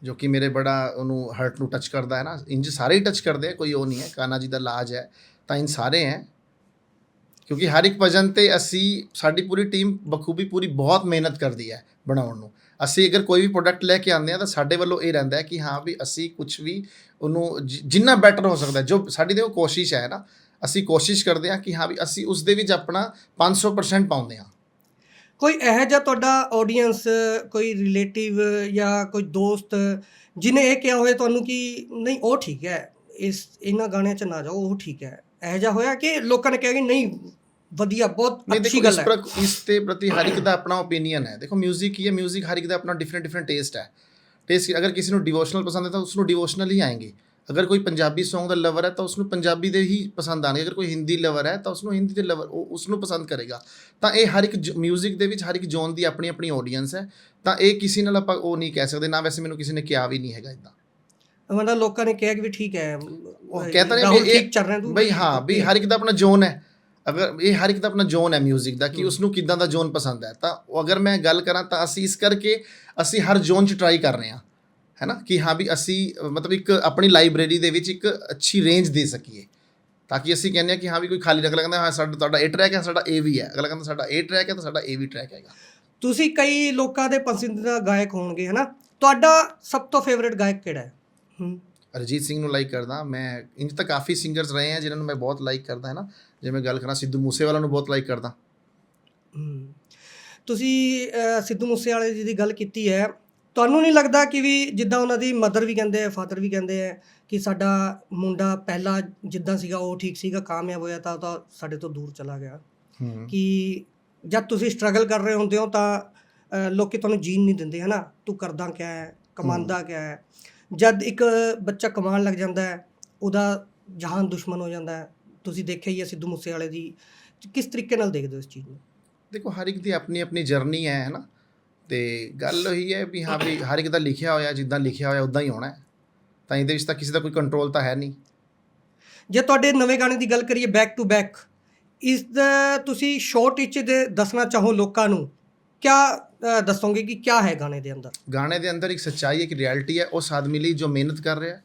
ਜੋ ਕਿ ਮੇਰੇ ਬੜਾ ਉਹਨੂੰ ਹਰਟ ਨੂੰ ਟੱਚ ਕਰਦਾ ਹੈ ਨਾ। ਇੰਜ ਸਾਰੇ ਹੀ ਟੱਚ ਕਰਦੇ ਆ, ਕੋਈ ਉਹ ਨਹੀਂ ਹੈ। ਕਾਨਾ ਜੀ ਦਾ ਲਾਜ ਹੈ, ਤਾਂ ਇਨ ਸਾਰੇ ਹੈ। ਕਿਉਂਕਿ ਹਰ ਇੱਕ ਭਜਨ ਤੇ ਅਸੀਂ, ਸਾਡੀ ਪੂਰੀ ਟੀਮ ਬਖੂਬੀ ਪੂਰੀ ਬਹੁਤ ਮਿਹਨਤ ਕਰਦੀ ਹੈ ਬਣਾਉਣ ਨੂੰ। ਅਸੀਂ ਅਗਰ ਕੋਈ ਵੀ ਪ੍ਰੋਡਕਟ ਲੈ ਕੇ ਆਉਂਦੇ ਆ ਤਾਂ ਸਾਡੇ ਵੱਲੋਂ ਇਹ ਰਹਿੰਦਾ ਹੈ ਕਿ ਹਾਂ ਵੀ ਅਸੀਂ ਕੁਝ ਵੀ ਉਹਨੂੰ ਜਿ- ਜਿੰਨਾ ਬੈਟਰ ਹੋ ਸਕਦਾ ਹੈ, ਜੋ ਸਾਡੀ ਦੇਖੋ ਕੋਸ਼ਿਸ਼ ਹੈ ਨਾ ਅਸੀਂ ਕੋਸ਼ਿਸ਼ ਕਰਦੇ ਹਾਂ ਕਿ ਹਾਂ ਵੀ ਅਸੀਂ ਉਸ ਦੇ ਵਿੱਚ ਆਪਣਾ 500% ਪਾਉਂਦੇ ਹਾਂ। ਕੋਈ ਇਹੋ ਜਿਹਾ ਤੁਹਾਡਾ ਆਡੀਅנס ਕੋਈ ਰਿਲੇਟਿਵ ਜਾਂ ਕੋਈ ਦੋਸਤ ਜਿਨੇ ਇਹ ਕਿਹਾ ਹੋਵੇ ਤੁਹਾਨੂੰ ਕਿ ਨਹੀਂ ਉਹ ਠੀਕ ਹੈ ਇਸ ਇਹਨਾਂ ਗਾਣਿਆਂ 'ਚ ਨਾ ਜਾਓ ਉਹ ਠੀਕ ਹੈ। ਇਹੋ ਜਿਹਾ ਹੋਇਆ ਕਿ ਲੋਕਾਂ ਨੇ ਕਿਹਾ ਕਿ ਨਹੀਂ ਵਧੀਆ ਬਹੁਤ ਅੱਛੀ ਗੱਲ ਹੈ। ਪ੍ਰਕ- ਇਸ ਤੇ ਪ੍ਰਤੀ ਹਰ ਇੱਕ ਦਾ ਆਪਣਾ ਓਪੀਨੀਅਨ ਹੈ। ਦੇਖੋ 뮤직 ਕੀ ਹੈ 뮤직 ਹਰ ਇੱਕ ਦਾ ਆਪਣਾ ਡਿਫਰੈਂਟ ਡਿਫਰੈਂਟ ਟੇਸਟ ਹੈ। ਟੇਸਟ ਅਗਰ ਕਿਸੇ ਨੂੰ ਡਿਵੋਸ਼ਨਲ ਪਸੰਦ ਹੈ ਤਾਂ ਉਸ ਨੂੰ ਡਿਵੋਸ਼ਨਲ ਹੀ ਆਏਂਗੇ। ਅਗਰ ਕੋਈ ਪੰਜਾਬੀ Song ਦਾ ਲਵਰ ਹੈ ਤਾਂ ਉਸ ਨੂੰ ਪੰਜਾਬੀ ਦੇ ਹੀ ਪਸੰਦ ਆਣਗੇ। ਅਗਰ ਕੋਈ ਹਿੰਦੀ ਲਵਰ ਹੈ ਤਾਂ ਉਸ ਨੂੰ ਹਿੰਦੀ ਦੇ ਲਵਰ ਉਸ ਨੂੰ ਪਸੰਦ ਕਰੇਗਾ। ਤਾਂ ਇਹ ਹਰ ਇੱਕ 뮤직 ਦੇ ਵਿੱਚ ਹਰ ਇੱਕ ਜ਼ੋਨ ਦੀ ਆਪਣੀ ਆਪਣੀ ਆਡੀਅנס ਹੈ। ਤਾਂ ਇਹ ਕਿਸੇ ਨਾਲ ਆਪਾਂ ਉਹ ਨਹੀਂ ਕਹਿ ਸਕਦੇ। ਨਾ ਵੈਸੇ ਮੈਨੂੰ ਕਿਸੇ ਨੇ ਕਿਹਾ ਵੀ ਨਹੀਂ ਹੈਗਾ ਇਦਾਂ ਮਤਲਬ ਲੋਕਾਂ ਨੇ ਕਿਹਾ ਕਿ ਵੀ ਠੀਕ ਹੈ। ਉਹ ਕਹਿ ਤਾਂ ਇਹ- ਚੱਲ ਰਿਹਾ ਤੂੰ ਬਈ ਹਾਂ ਵੀ ਹਰ ਇੱਕ ਦਾ ਆਪਣਾ ਜ਼ੋਨ ਹੈ। ਅਗਰ ਇਹ ਹਰ ਇੱਕ ਦਾ ਆਪਣਾ ਜ਼ੋਨ ਹੈ 뮤직 ਦਾ ਕਿ ਉਸ ਨੂੰ ਕਿਦਾਂ ਦਾ ਜ਼ੋਨ ਪਸੰਦ ਹੈ। ਤਾਂ ਉਹ ਅਗਰ ਮੈਂ ਗੱਲ ਕਰਾਂ ਤਾਂ ਅਸੀਂ ਇਸ ਕਰਕੇ ਅਸੀਂ ਹਰ ਜ਼ੋਨ 'ਚ ਟਰਾਈ ਕਰ ਰਹੇ ਹਾਂ। ਹੈ ਨਾ ਕਿ ਹਾਂ ਵੀ ਅਸੀਂ ਮਤਲਬ ਇੱਕ ਆਪਣੀ ਲਾਇਬ੍ਰੇਰੀ ਦੇ ਵਿੱਚ ਇੱਕ ਅੱਛੀ ਰੇਂਜ ਦੇ ਸਕੀਏ। ਤਾਂ ਕਿ ਅਸੀਂ ਕਹਿੰਦੇ ਹਾਂ ਕਿ ਹਾਂ ਵੀ ਕੋਈ ਖਾਲੀ ਰੱਖ ਲੱਗਦਾ ਹਾਂ ਸਾਡਾ ਤੁਹਾਡਾ ਇਹ ਟਰੈਕ ਹੈ ਸਾਡਾ ਇਹ ਵੀ ਹੈ। ਅਗਲਾ ਕਹਿੰਦਾ ਸਾਡਾ ਇਹ ਟਰੈਕ ਹੈ ਤਾਂ ਸਾਡਾ ਇਹ ਵੀ ਟਰੈਕ ਹੈਗਾ। ਤੁਸੀਂ ਕਈ ਲੋਕਾਂ ਦੇ ਪਸੰਦੀਦਾ ਗਾਇਕ ਹੋਣਗੇ ਹਨਾ? ਤੁਹਾਡਾ ਸਭ ਤੋਂ ਫੇਵਰਿਟ ਗਾਇਕ ਕਿਹੜਾ ਹੈ? ਹੂੰ। ਅਰਿਜੀਤ ਸਿੰਘ ਨੂੰ ਲਾਈਕ ਕਰਦਾ। ਮੈਂ ਇੰਜ ਤਾਂ ਕਾਫੀ ਸਿੰਗਰਸ ਰਹੇ ਆ ਜਿਨ੍ਹਾਂ ਨੂੰ ਮੈਂ ਬਹੁਤ ਲਾਈਕ ਕਰਦਾ ਹੈ ਨਾ ਜੇ ਮੈਂ ਗੱਲ ਕਰਾਂ ਸਿੱਧੂ ਮੂਸੇਵਾਲਾ ਨੂੰ ਬਹੁਤ ਲਾਈਕ ਕਰਦਾ। ਤੁਸੀਂ ਸਿੱਧੂ ਮੂਸੇਵਾਲੇ ਜੀ ਦੀ ਗੱਲ ਕੀਤੀ ਹੈ। ਤੁਹਾਨੂੰ ਨਹੀਂ ਲੱਗਦਾ ਕਿ ਵੀ ਜਿੱਦਾਂ ਉਹਨਾਂ ਦੀ ਮਦਰ ਵੀ ਕਹਿੰਦੇ ਆ ਫਾਦਰ ਵੀ ਕਹਿੰਦੇ ਆ ਕਿ ਸਾਡਾ ਮੁੰਡਾ ਪਹਿਲਾਂ ਜਿੱਦਾਂ ਸੀਗਾ ਉਹ ਠੀਕ ਸੀਗਾ ਕਾਮਯਾਬ ਹੋਇਆ ਤਾਂ ਤਾਂ ਸਾਡੇ ਤੋਂ ਦੂਰ ਚਲਾ ਗਿਆ। ਕਿ ਜਦ ਤੁਸੀਂ ਸਟਰਗਲ ਕਰ ਰਹੇ ਹੁੰਦੇ ਹੋ ਤਾਂ ਲੋਕੀ ਤੁਹਾਨੂੰ ਜੀਣ ਨਹੀਂ ਦਿੰਦੇ ਹਨਾ? ਤੂੰ ਕਰਦਾ ਕਿਆ ਹੈ? ਕਮਾਉਂਦਾ ਕਿਆ ਹੈ? ਜਦ ਇੱਕ ਬੱਚਾ ਕਮਾਉਣ ਲੱਗ ਜਾਂਦਾ ਹੈ ਉਹਦਾ ਜਹਾਨ ਦੁਸ਼ਮਣ ਹੋ ਜਾਂਦਾ ਹੈ। ਤੁਸੀਂ ਦੇਖਿਆ ਹੀ ਹੈ ਸਿੱਧੂ ਮੂਸੇਵਾਲੇ ਦੀ ਕਿਸ ਤਰੀਕੇ ਨਾਲ ਦੇਖਦੇ ਹੋ ਇਸ ਚੀਜ਼ ਨੂੰ? ਦੇਖੋ ਹਰ ਇੱਕ ਦੀ ਆਪਣੀ ਆਪਣੀ ਜਰਨੀ ਹੈ ਹੈਨਾ ਤੇ ਗੱਲ ਉਹੀ ਹੈ ਵੀ ਹਾਂ ਵੀ ਹਰ ਇੱਕ ਦਾ ਲਿਖਿਆ ਹੋਇਆ ਜਿੱਦਾਂ ਲਿਖਿਆ ਹੋਇਆ ਉਦਾਂ ਹੀ ਹੋਣਾ ਹੈ। ਤਾਂ ਇਹਦੇ ਵਿੱਚ ਤਾਂ ਕਿਸੇ ਦਾ ਕੋਈ ਕੰਟਰੋਲ ਤਾਂ ਹੈ ਨਹੀਂ। ਜੇ ਤੁਹਾਡੇ ਨਵੇਂ ਗਾਣੇ ਦੀ ਗੱਲ ਕਰੀਏ ਬੈਕ ਟੂ ਬੈਕ ਇਸ ਦਾ ਤੁਸੀਂ ਸ਼ਾਰਟ ਵਿੱਚ ਦੇ ਦੱਸਣਾ ਚਾਹੋ ਲੋਕਾਂ ਨੂੰ ਕਿਆ ਦੱਸੋਗੇ ਕਿ ਕਿਆ ਹੈ ਗਾਣੇ ਦੇ ਅੰਦਰ? ਗਾਣੇ ਦੇ ਅੰਦਰ ਇੱਕ ਸੱਚਾਈ ਹੈ ਕਿ ਰਿਐਲਿਟੀ ਹੈ ਉਸ ਆਦਮੀ ਲਈ ਜੋ ਮਿਹਨਤ ਕਰ ਰਿਹਾ ਹੈ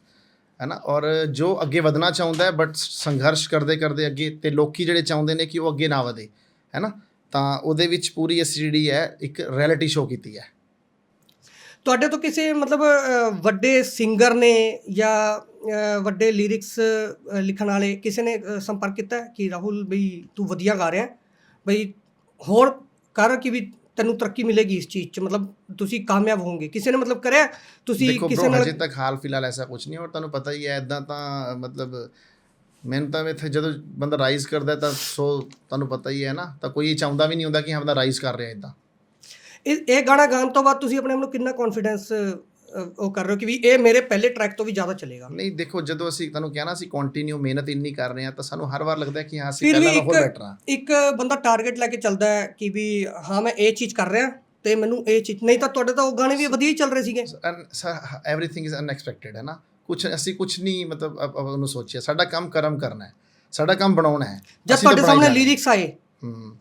ਹੈ ਨਾ? ਔਰ ਜੋ ਅੱਗੇ ਵਧਣਾ ਚਾਹੁੰਦਾ ਹੈ ਬਟ ਸੰਘਰਸ਼ ਕਰਦੇ ਕਰਦੇ ਅੱਗੇ ਤੇ ਲੋਕੀ ਜਿਹੜੇ ਚਾਹੁੰਦੇ ਨੇ ਕਿ ਉਹ ਅੱਗੇ ਨਾ ਵਧੇ, ਹੈ ਨਾ? ਤਾਂ ਉਹਦੇ ਵਿੱਚ ਪੂਰੀ ਅਸੀਂ ਜਿਹੜੀ ਹੈ, ਇੱਕ ਰਿਐਲਿਟੀ ਸ਼ੋਅ ਕੀਤੀ ਹੈ। ਤੁਹਾਡੇ ਤੋਂ ਕਿਸੇ ਮਤਲਬ ਵੱਡੇ ਸਿੰਗਰ ਨੇ ਜਾਂ ਵੱਡੇ ਲਿਰਿਕਸ ਲਿਖਣ ਵਾਲੇ ਕਿਸੇ ਨੇ ਸੰਪਰਕ ਕੀਤਾ ਕਿ ਰਾਹੁਲ ਬਈ ਤੂੰ ਵਧੀਆ ਗਾ ਰਿਹਾ ਬਈ ਹੋਰ ਕਰ ਕਿ ਵੀ ਤੈਨੂੰ ਤਰੱਕੀ ਮਿਲੇਗੀ ਇਸ ਚੀਜ਼ 'ਚ ਮਤਲਬ ਤੁਸੀਂ ਕਾਮਯਾਬ ਹੋਵੋਗੇ। ਕਿਸੇ ਨੇ ਮਤਲਬ ਕਰਿਆ ਤੁਸੀਂ ਕਿਸੇ ਨਾਲ ਹਜੇ ਤੱਕ ਹਾਲ ਫਿਲਹਾਲ ਐਸਾ ਕੁਝ ਨਹੀਂ ਔਰ ਤੁਹਾਨੂੰ ਪਤਾ ਹੀ ਹੈ ਇਦਾਂ ਤਾਂ ਮਤਲਬ ਮੈਨੂੰ ਤਾਂ ਇੱਥੇ ਜਦੋਂ ਬੰਦਾ ਰਾਈਜ਼ ਕਰਦਾ ਤਾਂ ਸੋ ਤੁਹਾਨੂੰ ਪਤਾ ਹੀ ਹੈ ਨਾ ਤਾਂ ਕੋਈ ਚਾਹੁੰਦਾ ਵੀ ਨਹੀਂ ਹੁੰਦਾ ਕਿ ਹਾਂ ਬੰਦਾ ਰਾਈਜ਼ ਕਰ ਰਿਹਾ ਇਦਾਂ ਇਹ ਇਹ ਗਾਣਾ ਗਾਉਣ ਤੋਂ ਬਾਅਦ ਤੁਸੀਂ ਆਪਣੇ ਆਪ ਨੂੰ ਕਿੰਨਾ ਕੌਨਫੀਡੈਂਸ ਉਹ ਕਰ ਰਹੇ ਹੋ ਕਿ ਵੀ ਇਹ ਮੇਰੇ ਪਹਿਲੇ ਟਰੈਕ ਤੋਂ ਵੀ ਜ਼ਿਆਦਾ ਚੱਲੇਗਾ। ਨਹੀਂ ਦੇਖੋ ਜਦੋਂ ਅਸੀਂ ਤੁਹਾਨੂੰ ਕਹਿਣਾ ਸੀ ਕੰਟੀਨਿਊ ਮਿਹਨਤ ਇੰਨੀ ਕਰ ਰਹੇ ਹਾਂ ਤਾਂ ਸਾਨੂੰ ਹਰ ਵਾਰ ਲੱਗਦਾ ਹੈ ਕਿ ਹਾਂ ਅਸੀਂ ਫਿਰ ਵੀ ਪਹਿਲਾਂ ਨਾਲੋਂ ਹੋਰ ਇੱਕ ਬੈਟਰ ਹਾਂ। ਇੱਕ ਬੰਦਾ ਟਾਰਗੇਟ ਲੈ ਕੇ ਚੱਲਦਾ ਹੈ ਕਿ ਵੀ ਹਾਂ ਮੈਂ ਇਹ ਚੀਜ਼ ਕਰ ਰਿਹਾ ਤੇ ਮੈਨੂੰ ਇਹ ਚੀਜ਼ ਨਹੀਂ ਤਾਂ ਤੁਹਾਡੇ ਤਾਂ ਉਹ ਗਾਣੇ ਵੀ ਵਧੀਆ ਹੀ ਚੱਲ ਰਹੇ ਸੀਗੇ। ਐਵਰੀਥਿੰਗ ਇਜ਼ ਅਨਐਕਸਪੈਕਟਡ ਹੈ ਨਾ? ਕੁਝ ਅਸੀਂ ਕੁਝ ਨਹੀਂ ਮਤਲਬ ਅਪ- ਉਹਨੂੰ ਸੋਚਿਆ। ਸਾਡਾ ਕੰਮ ਕਰਮ ਕਰਨਾ ਹੈ। ਸਾਡਾ ਕੰਮ ਬਣਾਉਣਾ ਹੈ। ਜਦ ਅਸੀਂ ਤਾਂ ਤੁਹਾਡੇ ਬਣਾਈ ਸਾਹਮਣੇ ਹੈ। ਲਿਰਿਕਸ ਆਏ।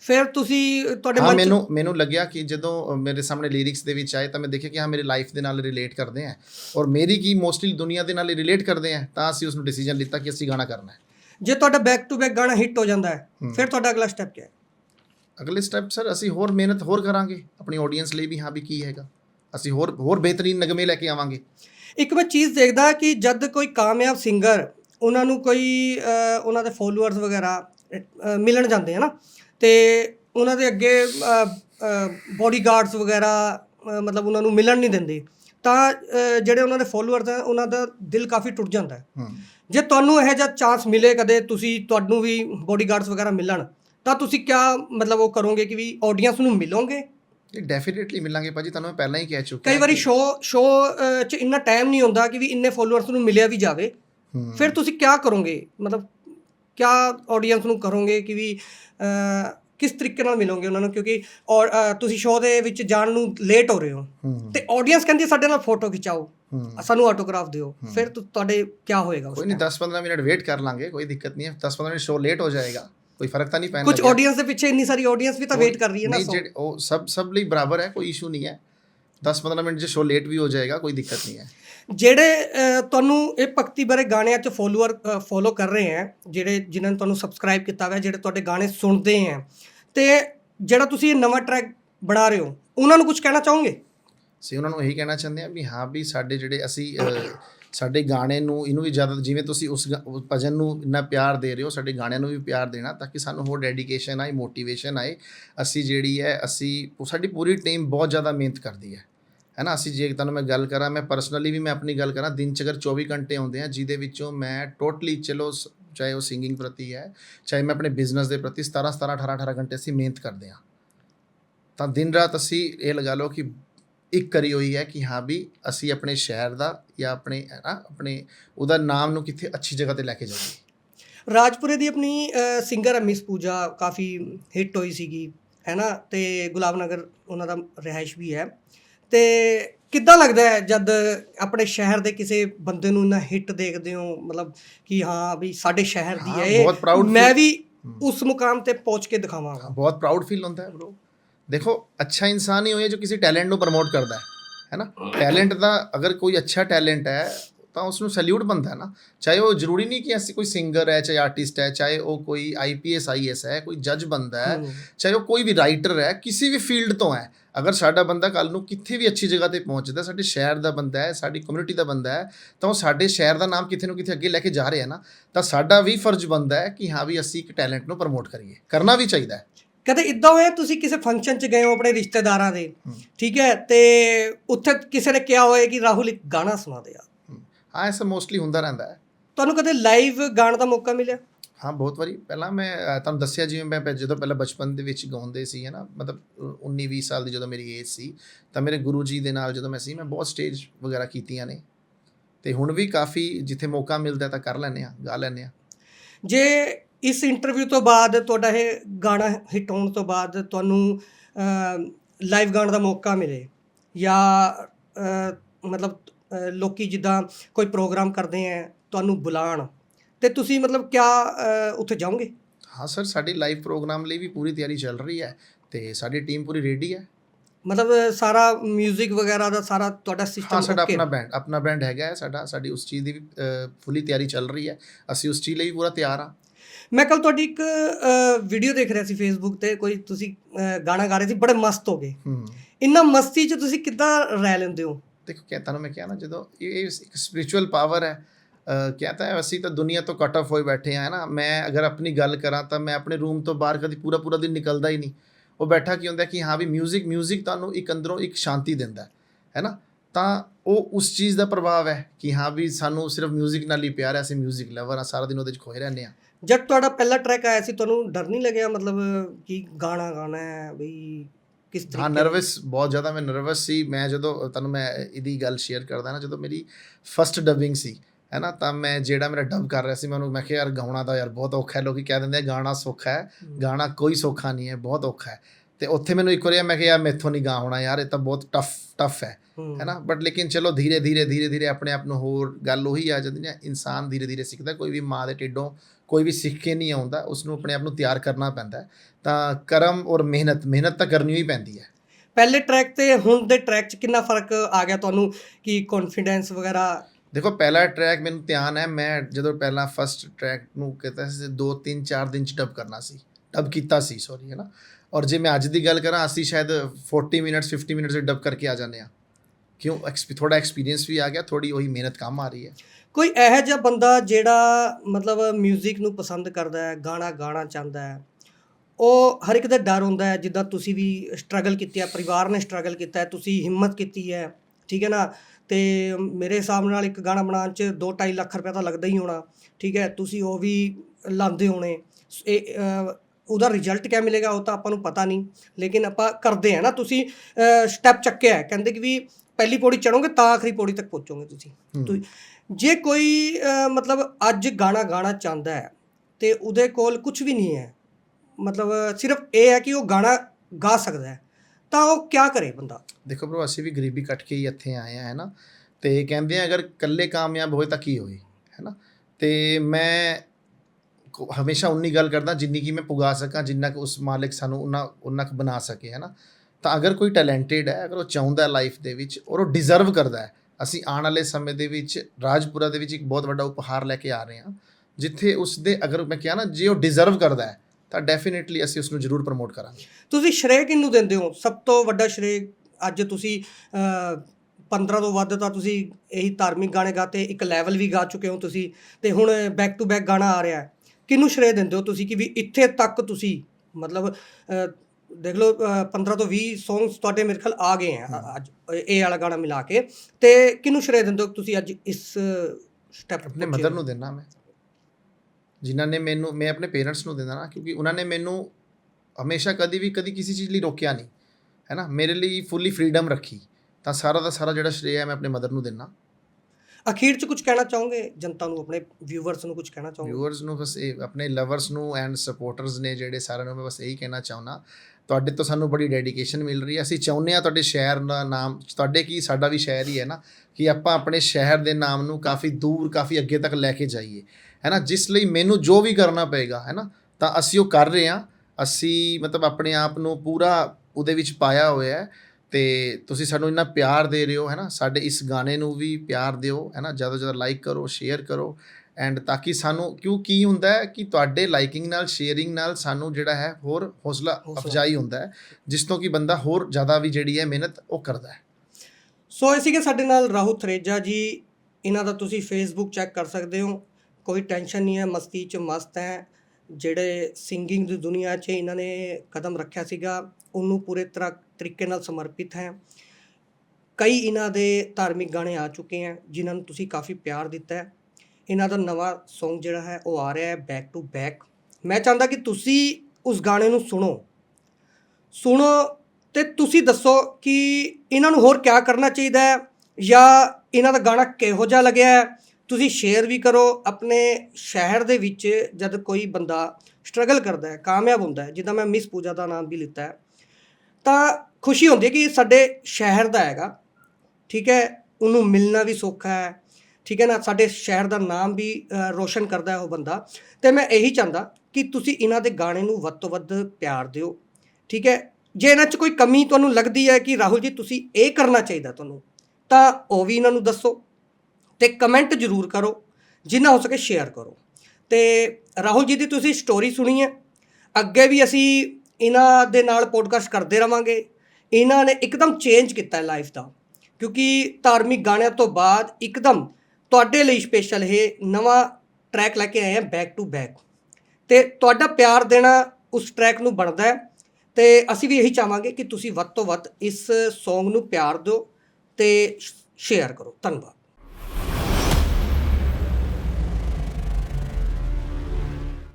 ਫਿਰ ਤੁਸੀਂ ਤੁਹਾਡੇ ਹਾਂ ਮਨ ਚ ਮੈਨੂੰ ਮੈਨੂੰ ਲੱਗਿਆ ਕਿ ਜਦੋਂ ਮੇਰੇ ਸਾਹਮਣੇ ਲਿਰਿਕਸ ਦੇ ਵਿੱਚ ਆਏ ਤਾਂ ਮੈਂ ਦੇਖਿਆ ਕਿ ਹਾਂ ਮੇਰੀ ਲਾਈਫ ਦੇ ਨਾਲ ਰਿਲੇਟ ਕਰਦੇ ਆ। ਔਰ ਮੇਰੀ ਕੀ ਮੋਸਟਲੀ ਦੁਨੀਆ ਦੇ ਨਾਲ ਰਿਲੇਟ ਕਰਦੇ ਆ ਤਾਂ ਅਸੀਂ ਉਸ ਨੂੰ ਡਿਸੀਜਨ ਲਿੱਤਾ ਕਿ ਅਸੀਂ ਗਾਣਾ ਕਰਨਾ ਹੈ। ਜੇ ਤੁਹਾਡਾ ਬੈਕ ਟੂ ਬੈਕ ਗਾਣਾ ਹਿੱਟ ਹੋ ਜਾਂਦਾ ਹੈ। ਫਿਰ ਤੁਹਾਡਾ ਅਗਲਾ ਸਟੈਪ ਕੀ ਹੈ? ਅਗਲੇ ਸਟੈਪ ਸਰ ਅਸੀਂ ਹੋਰ ਮਿਹਨਤ ਹੋਰ ਕਰਾਂਗੇ। ਆਪਣੀ ਆਡੀਅנס ਲਈ ਵੀ ਹਾਂ ਵੀ ਕੀ ਹੈਗਾ। ਅਸੀਂ ਹੋਰ ਹੋਰ ਬਿਹਤਰੀਨ ਨਗਮੇ ਲੈ ਕੇ ਆਵਾਂਗੇ। ਇੱਕ ਮੈਂ ਚੀਜ਼ ਦੇਖਦਾ ਕਿ ਜਦ ਕੋਈ ਕਾਮਯਾਬ ਸਿੰਗਰ ਉਹਨਾਂ ਨੂੰ ਕੋਈ ਅਹ, ਉਹਨਾਂ ਦੇ ਫੋਲੋਅਰਸ ਵਗੈਰਾ ਅਹ, ਮਿਲਣ ਜਾਂਦੇ ਹਨ ਤੇ ਉਹਨਾਂ ਦੇ ਅੱਗੇ ਬੋਡੀਗਾਰਡਸ ਵਗੈਰਾ ਮਤਲਬ ਉਹਨਾਂ ਨੂੰ ਮਿਲਣ ਨਹੀਂ ਦਿੰਦੇ। ਤਾਂ ਜਿਹੜੇ ਉਹਨਾਂ ਦੇ ਫੋਲੋਅਰਸ ਹੈ ਉਹਨਾਂ ਦਾ ਦਿਲ ਕਾਫੀ ਟੁੱਟ ਜਾਂਦਾ ਹੈ। ਜੇ ਤੁਹਾਨੂੰ ਇਹੋ ਜਿਹਾ ਚਾਂਸ ਮਿਲੇ ਕਦੇ ਤੁਸੀਂ ਤੁਹਾਨੂੰ ਵੀ ਬੋਡੀਗਾਰਡਸ ਵਗੈਰਾ ਮਿਲਣ ਤਾਂ ਤੁਸੀਂ ਕਿਆ ਮਤਲਬ ਉਹ ਕਰੋਗੇ ਕਿ ਵੀ ਆਡੀਅנס ਨੂੰ ਮਿਲੋਗੇ? ਇਹ ਡੈਫੀਨਿਟਲੀ ਮਿਲਾਂਗੇ ਭਾਜੀ ਤੁਹਾਨੂੰ ਮੈਂ ਪਹਿਲਾਂ ਹੀ ਕਹਿ ਚੁੱਕਿਆ ਕਈ ਵਾਰੀ ਕਿ- ਸ਼ੋ ਸ਼ੋ ਚ ਇੰਨਾ ਟਾਈਮ ਨਹੀਂ ਹੁੰਦਾ ਕਿ ਵੀ ਇੰਨੇ ਫੋਲੋਅਰਸ ਨੂੰ ਮਿਲਿਆ ਵੀ ਜਾਵੇ। ਫਿਰ ਤੁਸੀਂ ਕਿਆ ਕਰੋਗੇ? ਮਤਲਬ ਕਿਆ ਆਡੀਅנס ਨੂੰ ਕਰੋਗੇ ਕਿ ਵੀ ਕਿਸ ਤਰੀਕੇ ਨਾਲ ਮਿਲੋਗੇ ਉਹਨਾਂ ਨੂੰ? ਕਿਉਂਕਿ ਤੁਸੀਂ ਸ਼ੋਅ ਦੇ ਵਿੱਚ ਜਾਣ ਨੂੰ ਲੇਟ ਹੋ ਰਹੇ ਹੋ। ਤੇ ਆਡੀਅנס ਕਹਿੰਦੀ ਸਾਡੇ ਨਾਲ ਫੋਟੋ ਖਿਚਾਓ। ਸਾਨੂੰ ਆਟੋਗ੍ਰਾਫ ਦਿਓ। ਫਿਰ ਤੁਹਾਡੇ ਕੀ ਹੋਏਗਾ ਕੋਈ ਨਹੀਂ 10-15 ਮਿੰਟ ਵੇਟ ਕਰ ਲਾਂਗੇ ਕੋਈ ਦਿੱਕਤ ਨਹੀਂ ਹੈ। 10-15 ਮਿੰਟ ਸ਼ੋਅ ਲੇਟ ਹੋ ਜਾਏਗਾ। ਕੋਈ ਫ਼ਰਕ ਤਾਂ ਨਹੀਂ ਪੈਣਾ ਕੁਝ ਆਡੀਅנס ਦੇ ਪਿੱਛੇ ਇੰਨੀ ਸਾਰੀ ਆਡੀਅנס ਵੀ ਤਾਂ ਵੇਟ ਕਰ ਰਹੀ ਹੈ ਨਾ ਨਹੀਂ ਉਹ ਸਭ ਸਭ ਲਈ ਬਰਾਬਰ ਹੈ ਕੋਈ ਇਸ਼ੂ ਨਹੀਂ ਹੈ। 10-15 ਮਿੰਟ ਜੇ ਸ਼ੋਅ ਲੇਟ ਵੀ ਹੋ ਜਾਏਗਾ ਕੋਈ ਦਿੱਕਤ ਨਹੀਂ ਹੈ। ਜਿਹੜੇ ਤੁਹਾਨੂੰ ਇਹ ਭਗਤੀ ਬਾਰੇ ਗਾਣਿਆਂ 'ਚ ਫੋਲੋਅਰ ਫੋਲੋ ਕਰ ਰਹੇ ਹੈ, ਜਿਹੜੇ, ਜਿਨ੍ਹਾਂ ਨੇ ਤੁਹਾਨੂੰ ਸਬਸਕ੍ਰਾਈਬ ਕੀਤਾ ਹੋਇਆ, ਜਿਹੜੇ ਤੁਹਾਡੇ ਗਾਣੇ ਸੁਣਦੇ ਹੈ, ਤੇ ਜਿਹੜਾ ਤੁਸੀਂ ਇਹ ਨਵਾਂ ਟਰੈਕ ਬਣਾ ਰਹੇ ਹੋ, ਉਹਨਾਂ ਨੂੰ ਕੁਝ ਕਹਿਣਾ ਚਾਹੋਗੇ? ਅਸੀਂ ਉਹਨਾਂ ਨੂੰ ਇਹੀ ਕਹਿਣਾ ਚਾਹੁੰਦੇ ਹਾਂ ਵੀ ਹਾਂ ਵੀ ਸਾਡੇ ਜਿਹੜੇ ਅਸੀਂ ਸਾਡੇ ਗਾਣੇ ਨੂੰ, ਇਹਨੂੰ ਵੀ ਜ਼ਿਆਦਾ, ਜਿਵੇਂ ਤੁਸੀਂ ਉਸ ਗਾ- ਭਜਨ ਨੂੰ ਇੰਨਾ ਪਿਆਰ ਦੇ ਰਹੇ ਹੋ, ਸਾਡੇ ਗਾਣਿਆਂ ਨੂੰ ਵੀ ਪਿਆਰ ਦੇਣਾ, ਤਾਂ ਕਿ ਸਾਨੂੰ ਹੋਰ ਡੈਡੀਕੇਸ਼ਨ ਆਏ ਮੋਟੀਵੇਸ਼ਨ ਆਏ, ਅਸੀਂ ਜਿਹੜੀ ਹੈ, ਅਸੀਂ, ਸਾਡੀ ਪੂਰੀ ਟੀਮ ਬਹੁਤ ਜ਼ਿਆਦਾ ਮਿਹਨਤ ਕਰਦੀ ਹੈ। ਹੈ ਨਾ ਅਸੀਂ ਜੇ ਤੁਹਾਨੂੰ ਮੈਂ ਗੱਲ ਕਰਾਂ, ਮੈਂ ਪਰਸਨਲੀ ਵੀ ਮੈਂ ਆਪਣੀ ਗੱਲ ਕਰਾਂ, ਦਿਨ ਚ ਅਗਰ 24 ਘੰਟੇ ਆਉਂਦੇ ਆ, ਜਿਹਦੇ ਵਿੱਚੋਂ ਮੈਂ ਟੋਟਲੀ ਚਲੋ ਚਾਹੇ ਉਹ ਸਿੰਗਿੰਗ ਪ੍ਰਤੀ ਹੈ, ਚਾਹੇ ਮੈਂ ਆਪਣੇ ਬਿਜ਼ਨਸ ਦੇ ਪ੍ਰਤੀ 17 17 18 18 ਘੰਟੇ ਅਸੀਂ ਮਿਹਨਤ ਕਰਦੇ ਹਾਂ। ਤਾਂ ਦਿਨ ਰਾਤ ਅਸੀਂ ਇਹ ਲਗਾ ਲਓ ਕਿ ਇੱਕ ਕਰੀ ਹੋਈ ਹੈ ਕਿ ਹਾਂ ਵੀ ਅਸੀਂ ਆਪਣੇ ਸ਼ਹਿਰ ਦਾ ਜਾਂ ਆਪਣੇ ਹੈ ਨਾ ਆਪਣੇ ਉਹਦਾ ਨਾਮ ਨੂੰ ਕਿੱਥੇ ਅੱਛੀ ਜਗ੍ਹਾ ਤੇ ਲੈ ਕੇ ਜਾਈਏ। ਰਾਜਪੁਰੇ ਦੀ ਆਪਣੀ ਸਿੰਗਰ ਹੈ ਮਿਸ ਪੂਜਾ, ਕਾਫੀ ਹਿੱਟ ਹੋਈ ਸੀਗੀ ਹੈ ਨਾ ਤੇ ਗੁਲਾਬ ਨਗਰ ਉਹਨਾਂ ਦਾ ਰਿਹਾਇਸ਼ ਵੀ ਹੈ। ਤੇ ਕਿੱਦਾਂ ਲੱਗਦਾ ਹੈ ਜਦ ਆਪਣੇ ਸ਼ਹਿਰ ਦੇ ਕਿਸੇ ਬੰਦੇ ਨੂੰ ਇੰਨਾ ਹਿੱਟ ਦੇਖਦੇ ਹੋ? ਮਤਲਬ ਕਿ ਹਾਂ ਵੀ ਸਾਡੇ ਸ਼ਹਿਰ ਦੀ ਹਾਂ, ਹੈ ਇਹ। ਬਹੁਤ proud ਮੈਂ feel- ਵੀ। ਉਸ ਮੁਕਾਮ ਤੇ ਪਹੁੰਚ ਕੇ ਦਿਖਾਵਾਂਗਾ। ਬਹੁਤ ਪ੍ਰਾਊਡ ਫੀਲ ਹੁੰਦਾ ਹੈ ਬ్రో ਦੇਖੋ ਅੱਛਾ ਇਨਸਾਨ ਹੀ ਹੋਏ ਜੋ ਕਿਸੇ ਟੈਲੈਂਟ ਨੂੰ ਪ੍ਰਮੋਟ ਕਰਦਾ ਹੈ ਹੈ ਨਾ? ਟੈਲੈਂਟ ਦਾ ਅਗਰ ਕੋਈ ਅੱਛਾ ਟੈਲੈਂਟ ਹੈ ਤਾਂ ਉਸ ਨੂੰ ਸੈਲੂਟ ਬੰਦਾ ਹੈ ਨਾ। ਚਾਹੇ ਉਹ ਜ਼ਰੂਰੀ ਨਹੀਂ ਕਿ ਅਸੀਂ ਕੋਈ ਸਿੰਗਰ ਹੈ ਚਾਹੇ ਆਰਟਿਸਟ ਹੈ ਚਾਹੇ ਉਹ ਕੋਈ ਆਈਪੀਐਸ ਆਈਐਸ ਹੈ ਕੋਈ ਜੱਜ ਬੰਦਾ ਹੈ। ਚਾਹੇ ਉਹ ਕੋਈ ਵੀ ਰਾਈਟਰ ਹੈ ਕਿਸੇ ਵੀ ਫੀਲਡ ਤੋਂ ਹੈ। ਅਗਰ ਸਾਡਾ ਬੰਦਾ ਕੱਲ ਨੂੰ ਕਿੱਥੇ ਵੀ ਅੱਛੀ ਜਗ੍ਹਾ ਤੇ ਪਹੁੰਚਦਾ ਸਾਡੇ ਸ਼ਹਿਰ ਦਾ ਬੰਦਾ ਹੈ ਸਾਡੀ ਕਮਿਊਨਿਟੀ ਦਾ ਬੰਦਾ ਹੈ ਤਾਂ ਉਹ ਸਾਡੇ ਸ਼ਹਿਰ ਦਾ ਨਾਮ ਕਿਤੇ ਨੂੰ ਕਿਤੇ ਅੱਗੇ ਲੈ ਕੇ ਜਾ ਰਿਹਾ ਨਾ ਤਾਂ ਸਾਡਾ ਵੀ ਫਰਜ਼ ਬੰਦਾ ਹੈ ਕਿ ਹਾਂ ਵੀ ਅਸੀਂ ਇੱਕ ਟੈਲੈਂਟ ਨੂੰ ਪ੍ਰਮੋਟ ਕਰੀਏ। ਕਰਨਾ ਵੀ ਚਾਹੀਦਾ ਹੈ। ਕਦੇ ਇਦਾਂ ਹੋਇਆ ਤੁਸੀਂ ਕਿਸੇ ਫੰਕਸ਼ਨ 'ਚ ਗਏ ਹੋ ਆਪਣੇ ਰਿਸ਼ਤੇਦਾਰਾਂ ਦੇ। ਠੀਕ ਹੈ ਤੇ ਉੱਥੇ ਕਿਸੇ ਨੇ ਕਿਹਾ ਹੋਇਆ ਕਿ ਰਾਹੁਲ ਇੱਕ ਗਾਣਾ ਸੁਣਾ ਦੇ ਯਾਰ। ਹਾਂ ਐਸਾ ਮੋਸਟਲੀ ਹੁੰਦਾ ਰਹਿੰਦਾ ਹੈ। ਤੁਹਾਨੂੰ ਕਦੇ ਲਾਈਵ ਗਾਣ ਦਾ ਮੌਕਾ ਮਿਲਿਆ? ਹਾਂ ਬਹੁਤ ਵਾਰੀ। ਪਹਿਲਾਂ ਮੈਂ ਅਹ, ਤੁਹਾਨੂੰ ਦੱਸਿਆ ਜਿਵੇਂ ਮੈਂ ਪਹਿ- ਜਦੋਂ ਪਹਿਲਾਂ ਬਚਪਨ ਦੇ ਵਿੱਚ ਗਾਉਂਦੇ ਸੀ ਹੈ ਨਾ ਮਤਲਬ 19 20 ਸਾਲ ਦੀ ਜਦੋਂ ਮੇਰੀ ਏਜ ਸੀ ਤਾਂ ਮੇਰੇ ਗੁਰੂ ਜੀ ਦੇ ਨਾਲ ਜਦੋਂ ਮੈਂ ਸੀ ਮੈਂ ਬਹੁਤ ਸਟੇਜ ਵਗੈਰਾ ਕੀਤੀਆਂ ਨੇ। ਤੇ ਹੁਣ ਵੀ ਕਾਫੀ ਜਿੱਥੇ ਮੌਕਾ ਮਿਲਦਾ ਤਾਂ ਕਰ ਲੈਂਦੇ ਆ ਗਾ ਲੈਂਦੇ ਆ ਜੇ ਇਸ ਇੰਟਰਵਿਊ ਤੋਂ ਬਾਅਦ ਤੁਹਾਡਾ ਇਹ ਗਾਣਾ ਹਿੱਟ ਹੋਣ ਤੋਂ ਬਾਅਦ ਤੁਹਾਨੂੰ ਲਾਈਵ ਗਾਣ ਦਾ ਮੌਕਾ ਮਿਲੇ ਜਾਂ ਅਹ, ਮਤਲਬ ਲੋਕੀ ਜਿੱਦਾਂ ਕੋਈ ਪ੍ਰੋਗਰਾਮ ਕਰਦੇ ਆ ਤੁਹਾਨੂੰ ਬੁਲਾਣ ਤੇ ਤੁਸੀਂ ਮਤਲਬ ਕਿਆ ਉੱਥੇ ਜਾਓਗੇ? ਹਾਂ ਸਰ ਸਾਡੀ ਲਾਈਵ ਪ੍ਰੋਗਰਾਮ ਲਈ ਵੀ ਪੂਰੀ ਤਿਆਰੀ ਚੱਲ ਰਹੀ ਹੈ ਤੇ ਸਾਡੀ ਟੀਮ ਪੂਰੀ ਰੈਡੀ ਹੈ। ਮਤਲਬ ਸਾਰਾ 뮤직 ਵਗੈਰਾ ਦਾ ਸਾਰਾ ਤੁਹਾਡਾ ਹਾਂ ਸਿਸਟਮ ਸਾਡਾ ਆਪਣਾ ਬੈਂਡ ਆਪਣਾ ਬੈਂਡ ਹੈਗਾ ਹੈ ਸਾਡਾ ਸਾਡੀ ਉਸ ਚੀਜ਼ ਦੀ ਵੀ ਫੁੱਲੀ ਤਿਆਰੀ ਚੱਲ ਰਹੀ ਹੈ। ਅਸੀਂ ਉਸ ਚੀਜ਼ ਲਈ ਵੀ ਪੂਰਾ ਤਿਆਰ ਹਾਂ। ਮੈਂ ਕੱਲ ਤੁਹਾਡੀ ਇੱਕ ਵੀਡੀਓ ਦੇਖ ਰਿਹਾ ਸੀ ਫੇਸਬੁੱਕ ਤੇ ਕੋਈ ਤੁਸੀਂ ਗਾਣਾ ਗਾ ਰਹੇ ਸੀ ਬੜੇ ਮਸਤ ਹੋ ਗਏ। ਹੂੰ। ਇੰਨਾ ਮਸਤੀ 'ਚ ਤੁਸੀਂ ਕਿੱਦਾਂ ਰਹਿ ਲੈਂਦੇ ਹੋ? ਦੇਖੋ ਕਿਆ ਤੁਹਾਨੂੰ ਮੈਂ ਕਿਹਾ ਨਾ ਜਦੋਂ ਇਹ ਇਹ ਇੱਕ ਸਪਿਰਚੁਅਲ ਪਾਵਰ ਹੈ ਅਹ ਕਹਿੰਦਾ ਹੈ ਅਸੀਂ ਤਾਂ ਦੁਨੀਆ ਤੋਂ ਕੱਟ ਆਫ ਹੋਏ ਬੈਠੇ ਆ ਹੈ ਨਾ ਮੈਂ ਅਗਰ ਆਪਣੀ ਗੱਲ ਕਰਾਂ ਤਾਂ ਮੈਂ ਆਪਣੇ ਰੂਮ ਤੋਂ ਬਾਹਰ ਕਦੀ ਪੂਰਾ ਪੂਰਾ ਦਿਨ ਨਿਕਲਦਾ ਹੀ ਨਹੀਂ ਉਹ ਬੈਠਾ ਕੀ ਹੁੰਦਾ ਕਿ ਹਾਂ ਵੀ 뮤직 뮤직 ਤੁਹਾਨੂੰ ਇੱਕ ਅੰਦਰੋਂ ਇੱਕ ਸ਼ਾਂਤੀ ਦਿੰਦਾ ਹੈ ਹੈ ਨਾ ਤਾਂ ਉਹ ਉਸ ਚੀਜ਼ ਦਾ ਪ੍ਰਭਾਵ ਹੈ ਕਿ ਹਾਂ ਵੀ ਸਾਨੂੰ ਸਿਰਫ 뮤직 ਨਾਲ ਹੀ ਪਿਆਰ ਹੈ ਅਸੀਂ 뮤직 ਲਵਰ ਆ ਸਾਰਾ ਦਿਨ ਉਹਦੇ 'ਚ ਖੋਏ ਰਹਿੰਦੇ ਆ ਜਦ ਤੁਹਾਡਾ ਪਹਿਲਾ ਟਰੈਕ ਆਇਆ ਸੀ ਤੁਹਾਨੂੰ ਡਰ ਨਹੀਂ ਲੱਗਿਆ ਮਤਲਬ ਕਿ ਗਾਣਾ ਗਾਣਾ ਹੈ ਬਈ ਕਿਸ ਤਰੀਕੇ ਹਾਂ? ਨਰਵਸ ਬਹੁਤ ਜ਼ਿਆਦਾ ਮੈਂ ਨਰਵਸ ਸੀ ਮੈਂ ਜਦੋਂ ਤੁਹਾਨੂੰ ਮੈਂ ਇਹਦੀ ਗੱਲ ਸ਼ੇਅਰ ਕਰਦਾ ਨਾ ਜਦੋਂ ਮੇਰੀ ਫਰਸਟ ਡਬਿੰਗ ਸੀ ਹੈ ਨਾ ਤਾਂ ਮੈਂ ਜਿਹੜਾ ਮੇਰਾ ਡਬ ਕਰ ਰਿਹਾ ਸੀ ਮੈਂ ਉਹਨੂੰ ਮੈਂ ਕਿਹਾ ਯਾਰ ਗਾਉਣਾ ਤਾਂ ਯਾਰ ਬਹੁਤ ਔਖਾ ਹੈ ਲੋਕੀ ਕਹਿ ਦਿੰਦੇ ਆ ਗਾਣਾ ਸੌਖਾ ਹੈ। ਗਾਣਾ ਕੋਈ ਸੌਖਾ ਨਹੀਂ ਹੈ ਬਹੁਤ ਔਖਾ ਹੈ ਤੇ ਉੱਥੇ ਮੈਨੂੰ ਇੱਕ ਵਾਰੀ ਮੈਂ ਕਿਹਾ ਯਾਰ ਮੈਥੋਂ ਨਹੀਂ ਗਾ ਹੋਣਾ ਯਾਰ ਇਹ ਤਾਂ ਬਹੁਤ ਟਫ ਟਫ ਹੈ। ਹੈ ਨਾ ਬਟ ਲੇਕਿਨ ਚਲੋ ਧੀਰੇ ਧੀਰੇ ਧੀਰੇ ਧੀਰੇ ਆਪਣੇ ਆਪ ਨੂੰ ਹੋਰ ਗੱਲ ਉਹੀ ਆ ਜਾਂਦੀ ਨਾ ਇਨਸਾਨ ਧੀਰੇ ਧੀਰੇ ਸਿੱਖਦਾ ਕੋਈ ਵੀ ਮਾਂ ਦੇ ਢਿੱਡੋਂ ਕੋਈ ਵੀ ਸਿੱਖ ਕੇ ਨਹੀਂ ਆਉਂਦਾ ਉਸ ਨੂੰ ਆਪਣੇ ਆਪ ਨੂੰ ਤਿਆਰ ਕਰਨਾ ਪੈਂਦਾ। ਤਾਂ ਕਰਮ ਔਰ ਮਿਹਨਤ ਮਿਹਨਤ ਤਾਂ ਕਰਨੀ ਹੀ ਪੈਂਦੀ ਹੈ। ਪਹਿਲੇ ਟਰੈਕ ਤੇ ਹੁਣ ਦੇ ਟਰੈਕ 'ਚ ਕਿੰਨਾ ਫ਼ਰਕ ਆ ਗਿਆ ਤੁਹਾਨੂੰ ਕਿ ਕੌਨਫੀਡੈਂਸ ਵਗੈਰਾ? ਦੇਖੋ ਪਹਿਲਾ ਟਰੈਕ ਮੈਨੂੰ ਧਿਆਨ ਹੈ ਮੈਂ ਜਦੋਂ ਪਹਿਲਾਂ ਫਸਟ ਟਰੈਕ ਨੂੰ ਕਹਿੰਦਾ ਸੀ 2 3 4 ਦਿਨ ਚ ਡਬ ਕਰਨਾ ਸੀ। ਡਬ ਕੀਤਾ ਸੀ ਸੌਰੀ ਹੈ ਨਾ? ਔਰ ਜੇ ਮੈਂ ਅੱਜ ਦੀ ਗੱਲ ਕਰਾਂ ਅਸੀਂ ਸ਼ਾਇਦ 40 ਮਿੰਟਸ 50 ਮਿੰਟਸ ਡਬ ਕਰਕੇ ਆ ਜਾਂਦੇ ਆ ਕਿਉਂ? ਐਕਸਪੀ ਥੋੜਾ ਐਕਸਪੀਰੀਅੰਸ ਵੀ ਆ ਗਿਆ ਥੋੜੀ ਉਹੀ ਮਿਹਨਤ ਕੰਮ ਆ ਰਹੀ ਹੈ। ਕੋਈ ਇਹੋ ਜਿਹਾ ਬੰਦਾ ਜਿਹੜਾ ਮਤਲਬ 뮤직 ਨੂੰ ਪਸੰਦ ਕਰਦਾ ਹੈ ਗਾਣਾ ਗਾਣਾ ਚਾਹੁੰਦਾ ਹੈ? ਉਹ ਹਰ ਇੱਕ ਦਾ ਡਰ ਹੁੰਦਾ ਹੈ ਜਿੱਦਾਂ ਤੁਸੀਂ ਵੀ ਸਟਰਗਲ ਕੀਤੀ ਹੈ ਪਰਿਵਾਰ ਨੇ ਸਟਰਗਲ ਕੀਤਾ ਹੈ ਤੁਸੀਂ ਹਿੰਮਤ ਕੀਤੀ ਹੈ ਠੀਕ ਹੈ ਨਾ? ਤੇ ਮੇਰੇ ਹਿਸਾਬ ਨਾਲ ਇੱਕ ਗਾਣਾ ਬਣਾਉਣ 'ਚ 2.5 ਲੱਖ ਰੁਪਏ ਤਾਂ ਲੱਗਦਾ ਹੀ ਹੋਣਾ ਠੀਕ ਹੈ? ਤੁਸੀਂ ਉਹ ਵੀ ਲਾਉਂਦੇ ਹੋਣੇ। ਇਹ ਉਹਦਾ ਰਿਜ਼ਲਟ ਕਿਆ ਮਿਲੇਗਾ ਉਹ ਤਾਂ ਆਪਾਂ ਨੂੰ ਪਤਾ ਨਹੀਂ ਲੇਕਿਨ ਆਪਾਂ ਕਰਦੇ ਆ ਨਾ ਤੁਸੀਂ ਸਟੈਪ ਚੱਕਿਆ ਕਹਿੰਦੇ ਕਿ ਵੀ ਪਹਿਲੀ ਪੌੜੀ ਚੜੋਗੇ ਤਾਂ ਆਖਰੀ ਪੌੜੀ ਤੱਕ ਪਹੁੰਚੋਗੇ। ਤੁਸੀਂ। ਜੇ ਕੋਈ ਮਤਲਬ ਅੱਜ ਗਾਣਾ ਗਾਣਾ ਚਾਹੁੰਦਾ ਹੈ ਤੇ ਉਹਦੇ ਕੋਲ ਕੁਝ ਵੀ ਨਹੀਂ ਹੈ, ਮਤਲਬ ਸਿਰਫ ਇਹ ਹੈ ਕਿ ਉਹ ਗਾਣਾ ਗਾ ਸਕਦਾ ਹੈ, ਤਾਂ ਉਹ ਕੀ ਕਰੇ ਬੰਦਾ? ਦੇਖੋ ਬ్రో ਅਸੀਂ ਵੀ ਗਰੀਬੀ ਕੱਟ ਕੇ ਹੀ ਇੱਥੇ ਆਏ ਆ ਹੈ ਨਾ ਤੇ ਕਹਿੰਦੇ ਆ ਅਗਰ ਇਕੱਲੇ ਕਾਮਯਾਬ ਹੋਏ ਤਾਂ ਕੀ ਹੋਏ ਹੈ ਨਾ ਤੇ ਮੈਂ ਹਮੇਸ਼ਾ ਉਨੀ ਗੱਲ ਕਰਦਾ ਜਿੰਨੀ ਕੀ ਮੈਂ ਪੁਗਾ ਸਕਾਂ, ਜਿੰਨਾ ਕਿ ਉਸ ਮਾਲਕ ਸਾਨੂੰ ਉਹਨਾਂ ਉਹਨਾਂ ਕੁ ਬਣਾ ਸਕੇ ਹੈ ਨਾ ਤਾਂ ਅਗਰ ਕੋਈ ਟੈਲੈਂਟਡ ਹੈ, ਅਗਰ ਉਹ ਚਾਹੁੰਦਾ ਹੈ ਲਾਈਫ ਦੇ ਵਿੱਚ ਔਰ ਉਹ ਡਿਜ਼ਰਵ ਕਰਦਾ ਹੈ ਅਸੀਂ ਆਉਣ ਵਾਲੇ ਸਮੇਂ ਦੇ ਵਿੱਚ ਰਾਜਪੁਰਾ ਦੇ ਵਿੱਚ ਇੱਕ ਬਹੁਤ ਵੱਡਾ ਉਪਹਾਰ ਲੈ ਕੇ ਆ ਰਹੇ ਹਾਂ ਜਿੱਥੇ ਉਸ ਦੇ ਅਗਰ ਮੈਂ ਕਿਹਾ ਨਾ ਜੇ ਉਹ ਡਿਜ਼ਰਵ ਕਰਦਾ ਹੈ ਤਾਂ ਡੈਫੀਨਿਟਲੀ ਅਸੀਂ ਉਸ ਨੂੰ ਜ਼ਰੂਰ ਪ੍ਰਮੋਟ ਕਰਾਂਗੇ। ਤੁਸੀਂ ਸ਼੍ਰੇਅ ਕਿਹਨੂੰ ਦਿੰਦੇ ਹੋ? ਸਭ ਤੋਂ ਵੱਡਾ ਸ਼੍ਰੇਅ ਅੱਜ ਤੁਸੀਂ ਅਹ, 15 ਤੋਂ ਵੱਧ ਤਾਂ ਤੁਸੀਂ ਇਹੀ ਧਾਰਮਿਕ ਗਾਣੇ ਗਾਤੇ ਇੱਕ ਲੈਵਲ ਵੀ ਗਾ ਚੁੱਕੇ ਹੋ ਤੁਸੀਂ ਤੇ ਹੁਣ ਬੈਕ ਟੂ ਬੈਕ ਗਾਣਾ ਆ ਰਿਹਾ ਹੈ। ਕਿਹਨੂੰ ਸ਼੍ਰੇਅ ਦਿੰਦੇ ਹੋ ਤੁਸੀਂ? ਕਿ ਵੀ ਇੱਥੇ ਤੱਕ ਤੁਸੀਂ ਮਤਲਬ ਦੇਖ ਲਓ ਅਹ, 15 ਤੋਂ 20 ਸੌਂਗਸ ਤੁਹਾਡੇ ਮੇਰੇ ਖਿਆਲ ਆ ਗਏ ਆ ਅੱਜ ਇਹ ਵਾਲਾ ਗਾਣਾ ਮਿਲਾ ਕੇ। ਤੇ ਕਿਹਨੂੰ ਸ਼੍ਰੇ ਦਿੰਦੇ ਹੋ ਤੁਸੀਂ ਅੱਜ ਇਸ ਸਟੈਪ ਆਪਣੇ ਮਦਰ ਨੂੰ? ਦੇਣਾ ਮੈਂ। ਜਿਨ੍ਹਾਂ ਨੇ ਮੈਨੂੰ ਮੈਂ ਆਪਣੇ ਪੇਰੈਂਟਸ ਨੂੰ ਦਿੰਦਾ ਨਾ ਕਿਉਂਕਿ ਉਹਨਾਂ ਨੇ ਮੈਨੂੰ ਹਮੇਸ਼ਾ ਕਦੀ ਵੀ ਕਦੀ ਕਿਸੇ ਚੀਜ਼ ਲਈ ਰੋਕਿਆ ਨਹੀਂ ਹੈ ਨਾ? ਮੇਰੇ ਲਈ ਫੁੱਲੀ ਫਰੀडम ਰੱਖੀ। ਤਾਂ ਸਾਰਾ ਦਾ ਸਾਰਾ ਜਿਹੜਾ ਸ਼੍ਰੇਅ ਹੈ ਮੈਂ ਆਪਣੇ ਮਦਰ ਨੂੰ ਦਿੰਦਾ। ਅਖੀਰ 'ਚ ਕੁਝ ਕਹਿਣਾ ਚਾਹੋਗੇ? ਜਨਤਾ ਨੂੰ ਆਪਣੇ ਵਿਊਵਰਸ ਨੂੰ ਕੁਝ ਕਹਿਣਾ ਚਾਹੋਗੇ? ਵਿਊਅਰਸ ਨੂੰ ਬਸ ਇਹ ਆਪਣੇ ਲਵਰਸ ਨੂੰ ਐਂਡ ਸਪੋਰਟਰਸ ਨੇ ਜਿਹੜੇ ਸਾਰਿਆਂ ਨੂੰ ਮੈਂ ਬਸ ਇਹੀ ਕਹਿਣਾ ਚਾਹੁੰਦਾ ਤੁਹਾਡੇ ਤੋਂ ਸਾਨੂੰ ਬੜੀ ਡੈਡੀਕੇਸ਼ਨ ਮਿਲ ਰਹੀ ਹੈ। ਅਸੀਂ ਚਾਹੁੰਦੇ ਆ ਤੁਹਾਡੇ ਸ਼ਹਿਰ ਦਾ ਨਾਮ, ਤੁਹਾਡੇ ਕੀ ਸਾਡਾ ਵੀ ਸ਼ਹਿਰ ਹੀ ਹੈ ਨਾ, ਕਿ ਆਪਾਂ ਆਪਣੇ ਸ਼ਹਿਰ ਦੇ ਨਾਮ ਨੂੰ ਕਾਫੀ ਦੂਰ, ਕਾਫੀ ਅੱਗੇ ਤੱਕ ਲੈ ਕੇ ਜਾਈਏ। ਹੈ ਨਾ? ਜਿਸ ਲਈ ਮੈਨੂੰ ਜੋ ਵੀ ਕਰਨਾ ਪਏਗਾ, ਹੈ ਨਾ, ਤਾਂ ਅਸੀਂ ਉਹ ਕਰ ਰਹੇ ਹਾਂ। ਅਸੀਂ ਮਤਲਬ ਆਪਣੇ ਆਪ ਨੂੰ ਪੂਰਾ ਉਹਦੇ ਵਿੱਚ ਪਾਇਆ ਹੋਇਆ ਹੈ ਤੇ ਤੁਸੀਂ ਸਾਨੂੰ ਇੰਨਾ ਪਿਆਰ ਦੇ ਰਹੇ ਹੋ, ਹੈ ਨਾ? ਸਾਡੇ ਇਸ ਗਾਣੇ ਨੂੰ ਵੀ ਪਿਆਰ ਦਿਓ, ਹੈ ਨਾ? ਜ਼ਿਆਦਾ ਤੋਂ ਜ਼ਿਆਦਾ ਲਾਈਕ ਕਰੋ ਸ਼ੇਅਰ ਕਰੋ। ਐਂਡ ਤਾਂ ਕਿ ਸਾਨੂੰ ਕਿਉਂ ਕੀ ਹੁੰਦਾ ਹੈ ਕਿ ਤੁਹਾਡੇ ਲਾਈਕਿੰਗ ਨਾਲ ਸ਼ੇਅਰਿੰਗ ਨਾਲ ਸਾਨੂੰ ਜਿਹੜਾ ਹੈ ਹੋਰ ਹੌਸਲਾ। ਅਫਜਾਈ ਹੁੰਦਾ ਹੈ ਜਿਸ ਤੋਂ ਕਿ ਬੰਦਾ ਹੋਰ ਜ਼ਿਆਦਾ ਵੀ ਜਿਹੜੀ ਹੈ ਮਿਹਨਤ ਉਹ ਕਰਦਾ ਹੈ। ਸੋ ਇਹ ਸੀਗੇ ਸਾਡੇ ਨਾਲ ਰਾਹੁਲ ਥਰੇਜਾ ਜੀ। ਇਹਨਾਂ ਦਾ ਤੁਸੀਂ ਫੇਸਬੁੱਕ ਚੈੱਕ ਕਰ ਸਕਦੇ ਹੋ। ਕੋਈ ਟੈਨਸ਼ਨ ਨਹੀਂ ਹੈ ਮਸਤੀ 'ਚ ਮਸਤ ਹੈ। ਜਿਹੜੇ ਸਿੰਗਿੰਗ ਦੀ ਦੁਨੀਆ 'ਚ ਇਹਨਾਂ ਨੇ ਕਦਮ ਰੱਖਿਆ ਸੀਗਾ ਉਹਨੂੰ ਪੂਰੇ ਤਰ੍ਹਾਂ ਤਰੀਕੇ ਨਾਲ ਸਮਰਪਿਤ ਹੈ। ਕਈ ਇਹਨਾਂ ਦੇ ਧਾਰਮਿਕ ਗਾਣੇ ਆ ਚੁੱਕੇ ਹੈ ਜਿਨ੍ਹਾਂ ਨੂੰ ਤੁਸੀਂ ਕਾਫੀ ਪਿਆਰ ਦਿੱਤਾ ਹੈ। ਇਹਨਾਂ ਦਾ ਨਵਾਂ Song ਜਿਹੜਾ ਹੈ ਉਹ ਆ ਰਿਹਾ ਹੈ ਬੈਕ ਟੂ ਬੈਕ ਮੈਂ ਚਾਹੁੰਦਾ ਕਿ ਤੁਸੀਂ ਉਸ ਗਾਣੇ ਨੂੰ ਸੁਣੋ। ਸੁਣੋ ਤੇ ਤੁਸੀਂ ਦੱਸੋ ਕਿ ਇਹਨਾਂ ਨੂੰ ਹੋਰ ਕਿਆ ਕਰਨਾ ਚਾਹੀਦਾ ਹੈ ਜਾਂ ਇਹਨਾਂ ਦਾ ਗਾਣਾ ਕਿਹੋ ਜਿਹਾ ਲੱਗਿਆ ਹੈ। ਤੁਸੀਂ ਸ਼ੇਅਰ ਵੀ ਕਰੋ ਆਪਣੇ ਸ਼ਹਿਰ ਦੇ ਵਿੱਚ ਜਦ ਕੋਈ ਬੰਦਾ ਸਟਰਗਲ ਕਰਦਾ ਹੈ, ਕਾਮਯਾਬ ਹੁੰਦਾ ਹੈ, ਜਿੱਦਾਂ ਮੈਂ ਮਿਸ ਪੂਜਾ ਦਾ ਨਾਮ ਵੀ ਲਿੱਤਾ ਹੈ, ਤਾਂ ਖੁਸ਼ੀ ਹੁੰਦੀ ਹੈ ਕਿ ਸਾਡੇ ਸ਼ਹਿਰ ਦਾ ਹੈਗਾ, ਠੀਕ ਹੈ, ਉਹਨੂੰ ਮਿਲਣਾ ਵੀ ਸੌਖਾ ਹੈ। ਠੀਕ ਹੈ ਨਾ? ਸਾਡੇ ਸ਼ਹਿਰ ਦਾ ਨਾਮ ਵੀ ਰੋਸ਼ਨ ਕਰਦਾ ਹੈ ਉਹ ਬੰਦਾ। ਤੇ ਮੈਂ ਇਹੀ ਚਾਹੁੰਦਾ ਕਿ ਤੁਸੀਂ ਇਹਨਾਂ ਦੇ ਗਾਣੇ ਨੂੰ ਵੱਧ ਤੋਂ ਵੱਧ ਪਿਆਰ ਦਿਓ। ਠੀਕ ਹੈ? ਜੇ ਇਹਨਾਂ 'ਚ ਕੋਈ ਕਮੀ ਤੁਹਾਨੂੰ ਲੱਗਦੀ ਹੈ ਕਿ ਰਾਹੁਲ ਜੀ ਤੁਸੀਂ ਇਹ ਕਰਨਾ ਚਾਹੀਦਾ ਤੁਹਾਨੂੰ, ਤਾਂ ਉਹ ਵੀ ਇਹਨਾਂ ਨੂੰ ਦੱਸੋ ਤੇ ਕਮੈਂਟ ਜ਼ਰੂਰ ਕਰੋ, ਜਿੰਨਾ ਹੋ ਸਕੇ ਸ਼ੇਅਰ ਕਰੋ। ਤੇ ਰਾਹੁਲ ਜੀ ਦੀ ਤੁਸੀਂ ਸਟੋਰੀ ਸੁਣੀ ਹੈ। ਅੱਗੇ ਵੀ ਅਸੀਂ ਇਹਨਾਂ ਦੇ ਨਾਲ ਪੋਡਕਾਸਟ ਕਰਦੇ ਰਵਾਂਗੇ। ਇਹਨਾਂ ਨੇ ਇੱਕਦਮ ਚੇਂਜ ਕੀਤਾ ਲਾਈਫ ਦਾ, ਕਿਉਂਕਿ ਧਾਰਮਿਕ ਗਾਣਿਆਂ ਤੋਂ ਬਾਅਦ ਇੱਕਦਮ ਤੁਹਾਡੇ ਲਈ ਸਪੈਸ਼ਲ ਇਹ ਨਵਾਂ ਟਰੈਕ ਲੈ ਕੇ ਆਏ ਆ ਬੈਕ ਟੂ ਬੈਕ ਤੇ ਤੁਹਾਡਾ ਪਿਆਰ ਦੇਣਾ ਉਸ ਟਰੈਕ ਨੂੰ ਬਣਦਾ ਹੈ। ਤੇ ਅਸੀਂ ਵੀ ਇਹੀ ਚਾਹਾਂਗੇ ਕਿ ਤੁਸੀਂ ਵੱਧ ਤੋਂ ਵੱਧ ਇਸ Song ਨੂੰ ਪਿਆਰ ਦਿਓ ਤੇ ਸ਼ੇਅਰ ਕਰੋ। ਧੰਨਵਾਦ।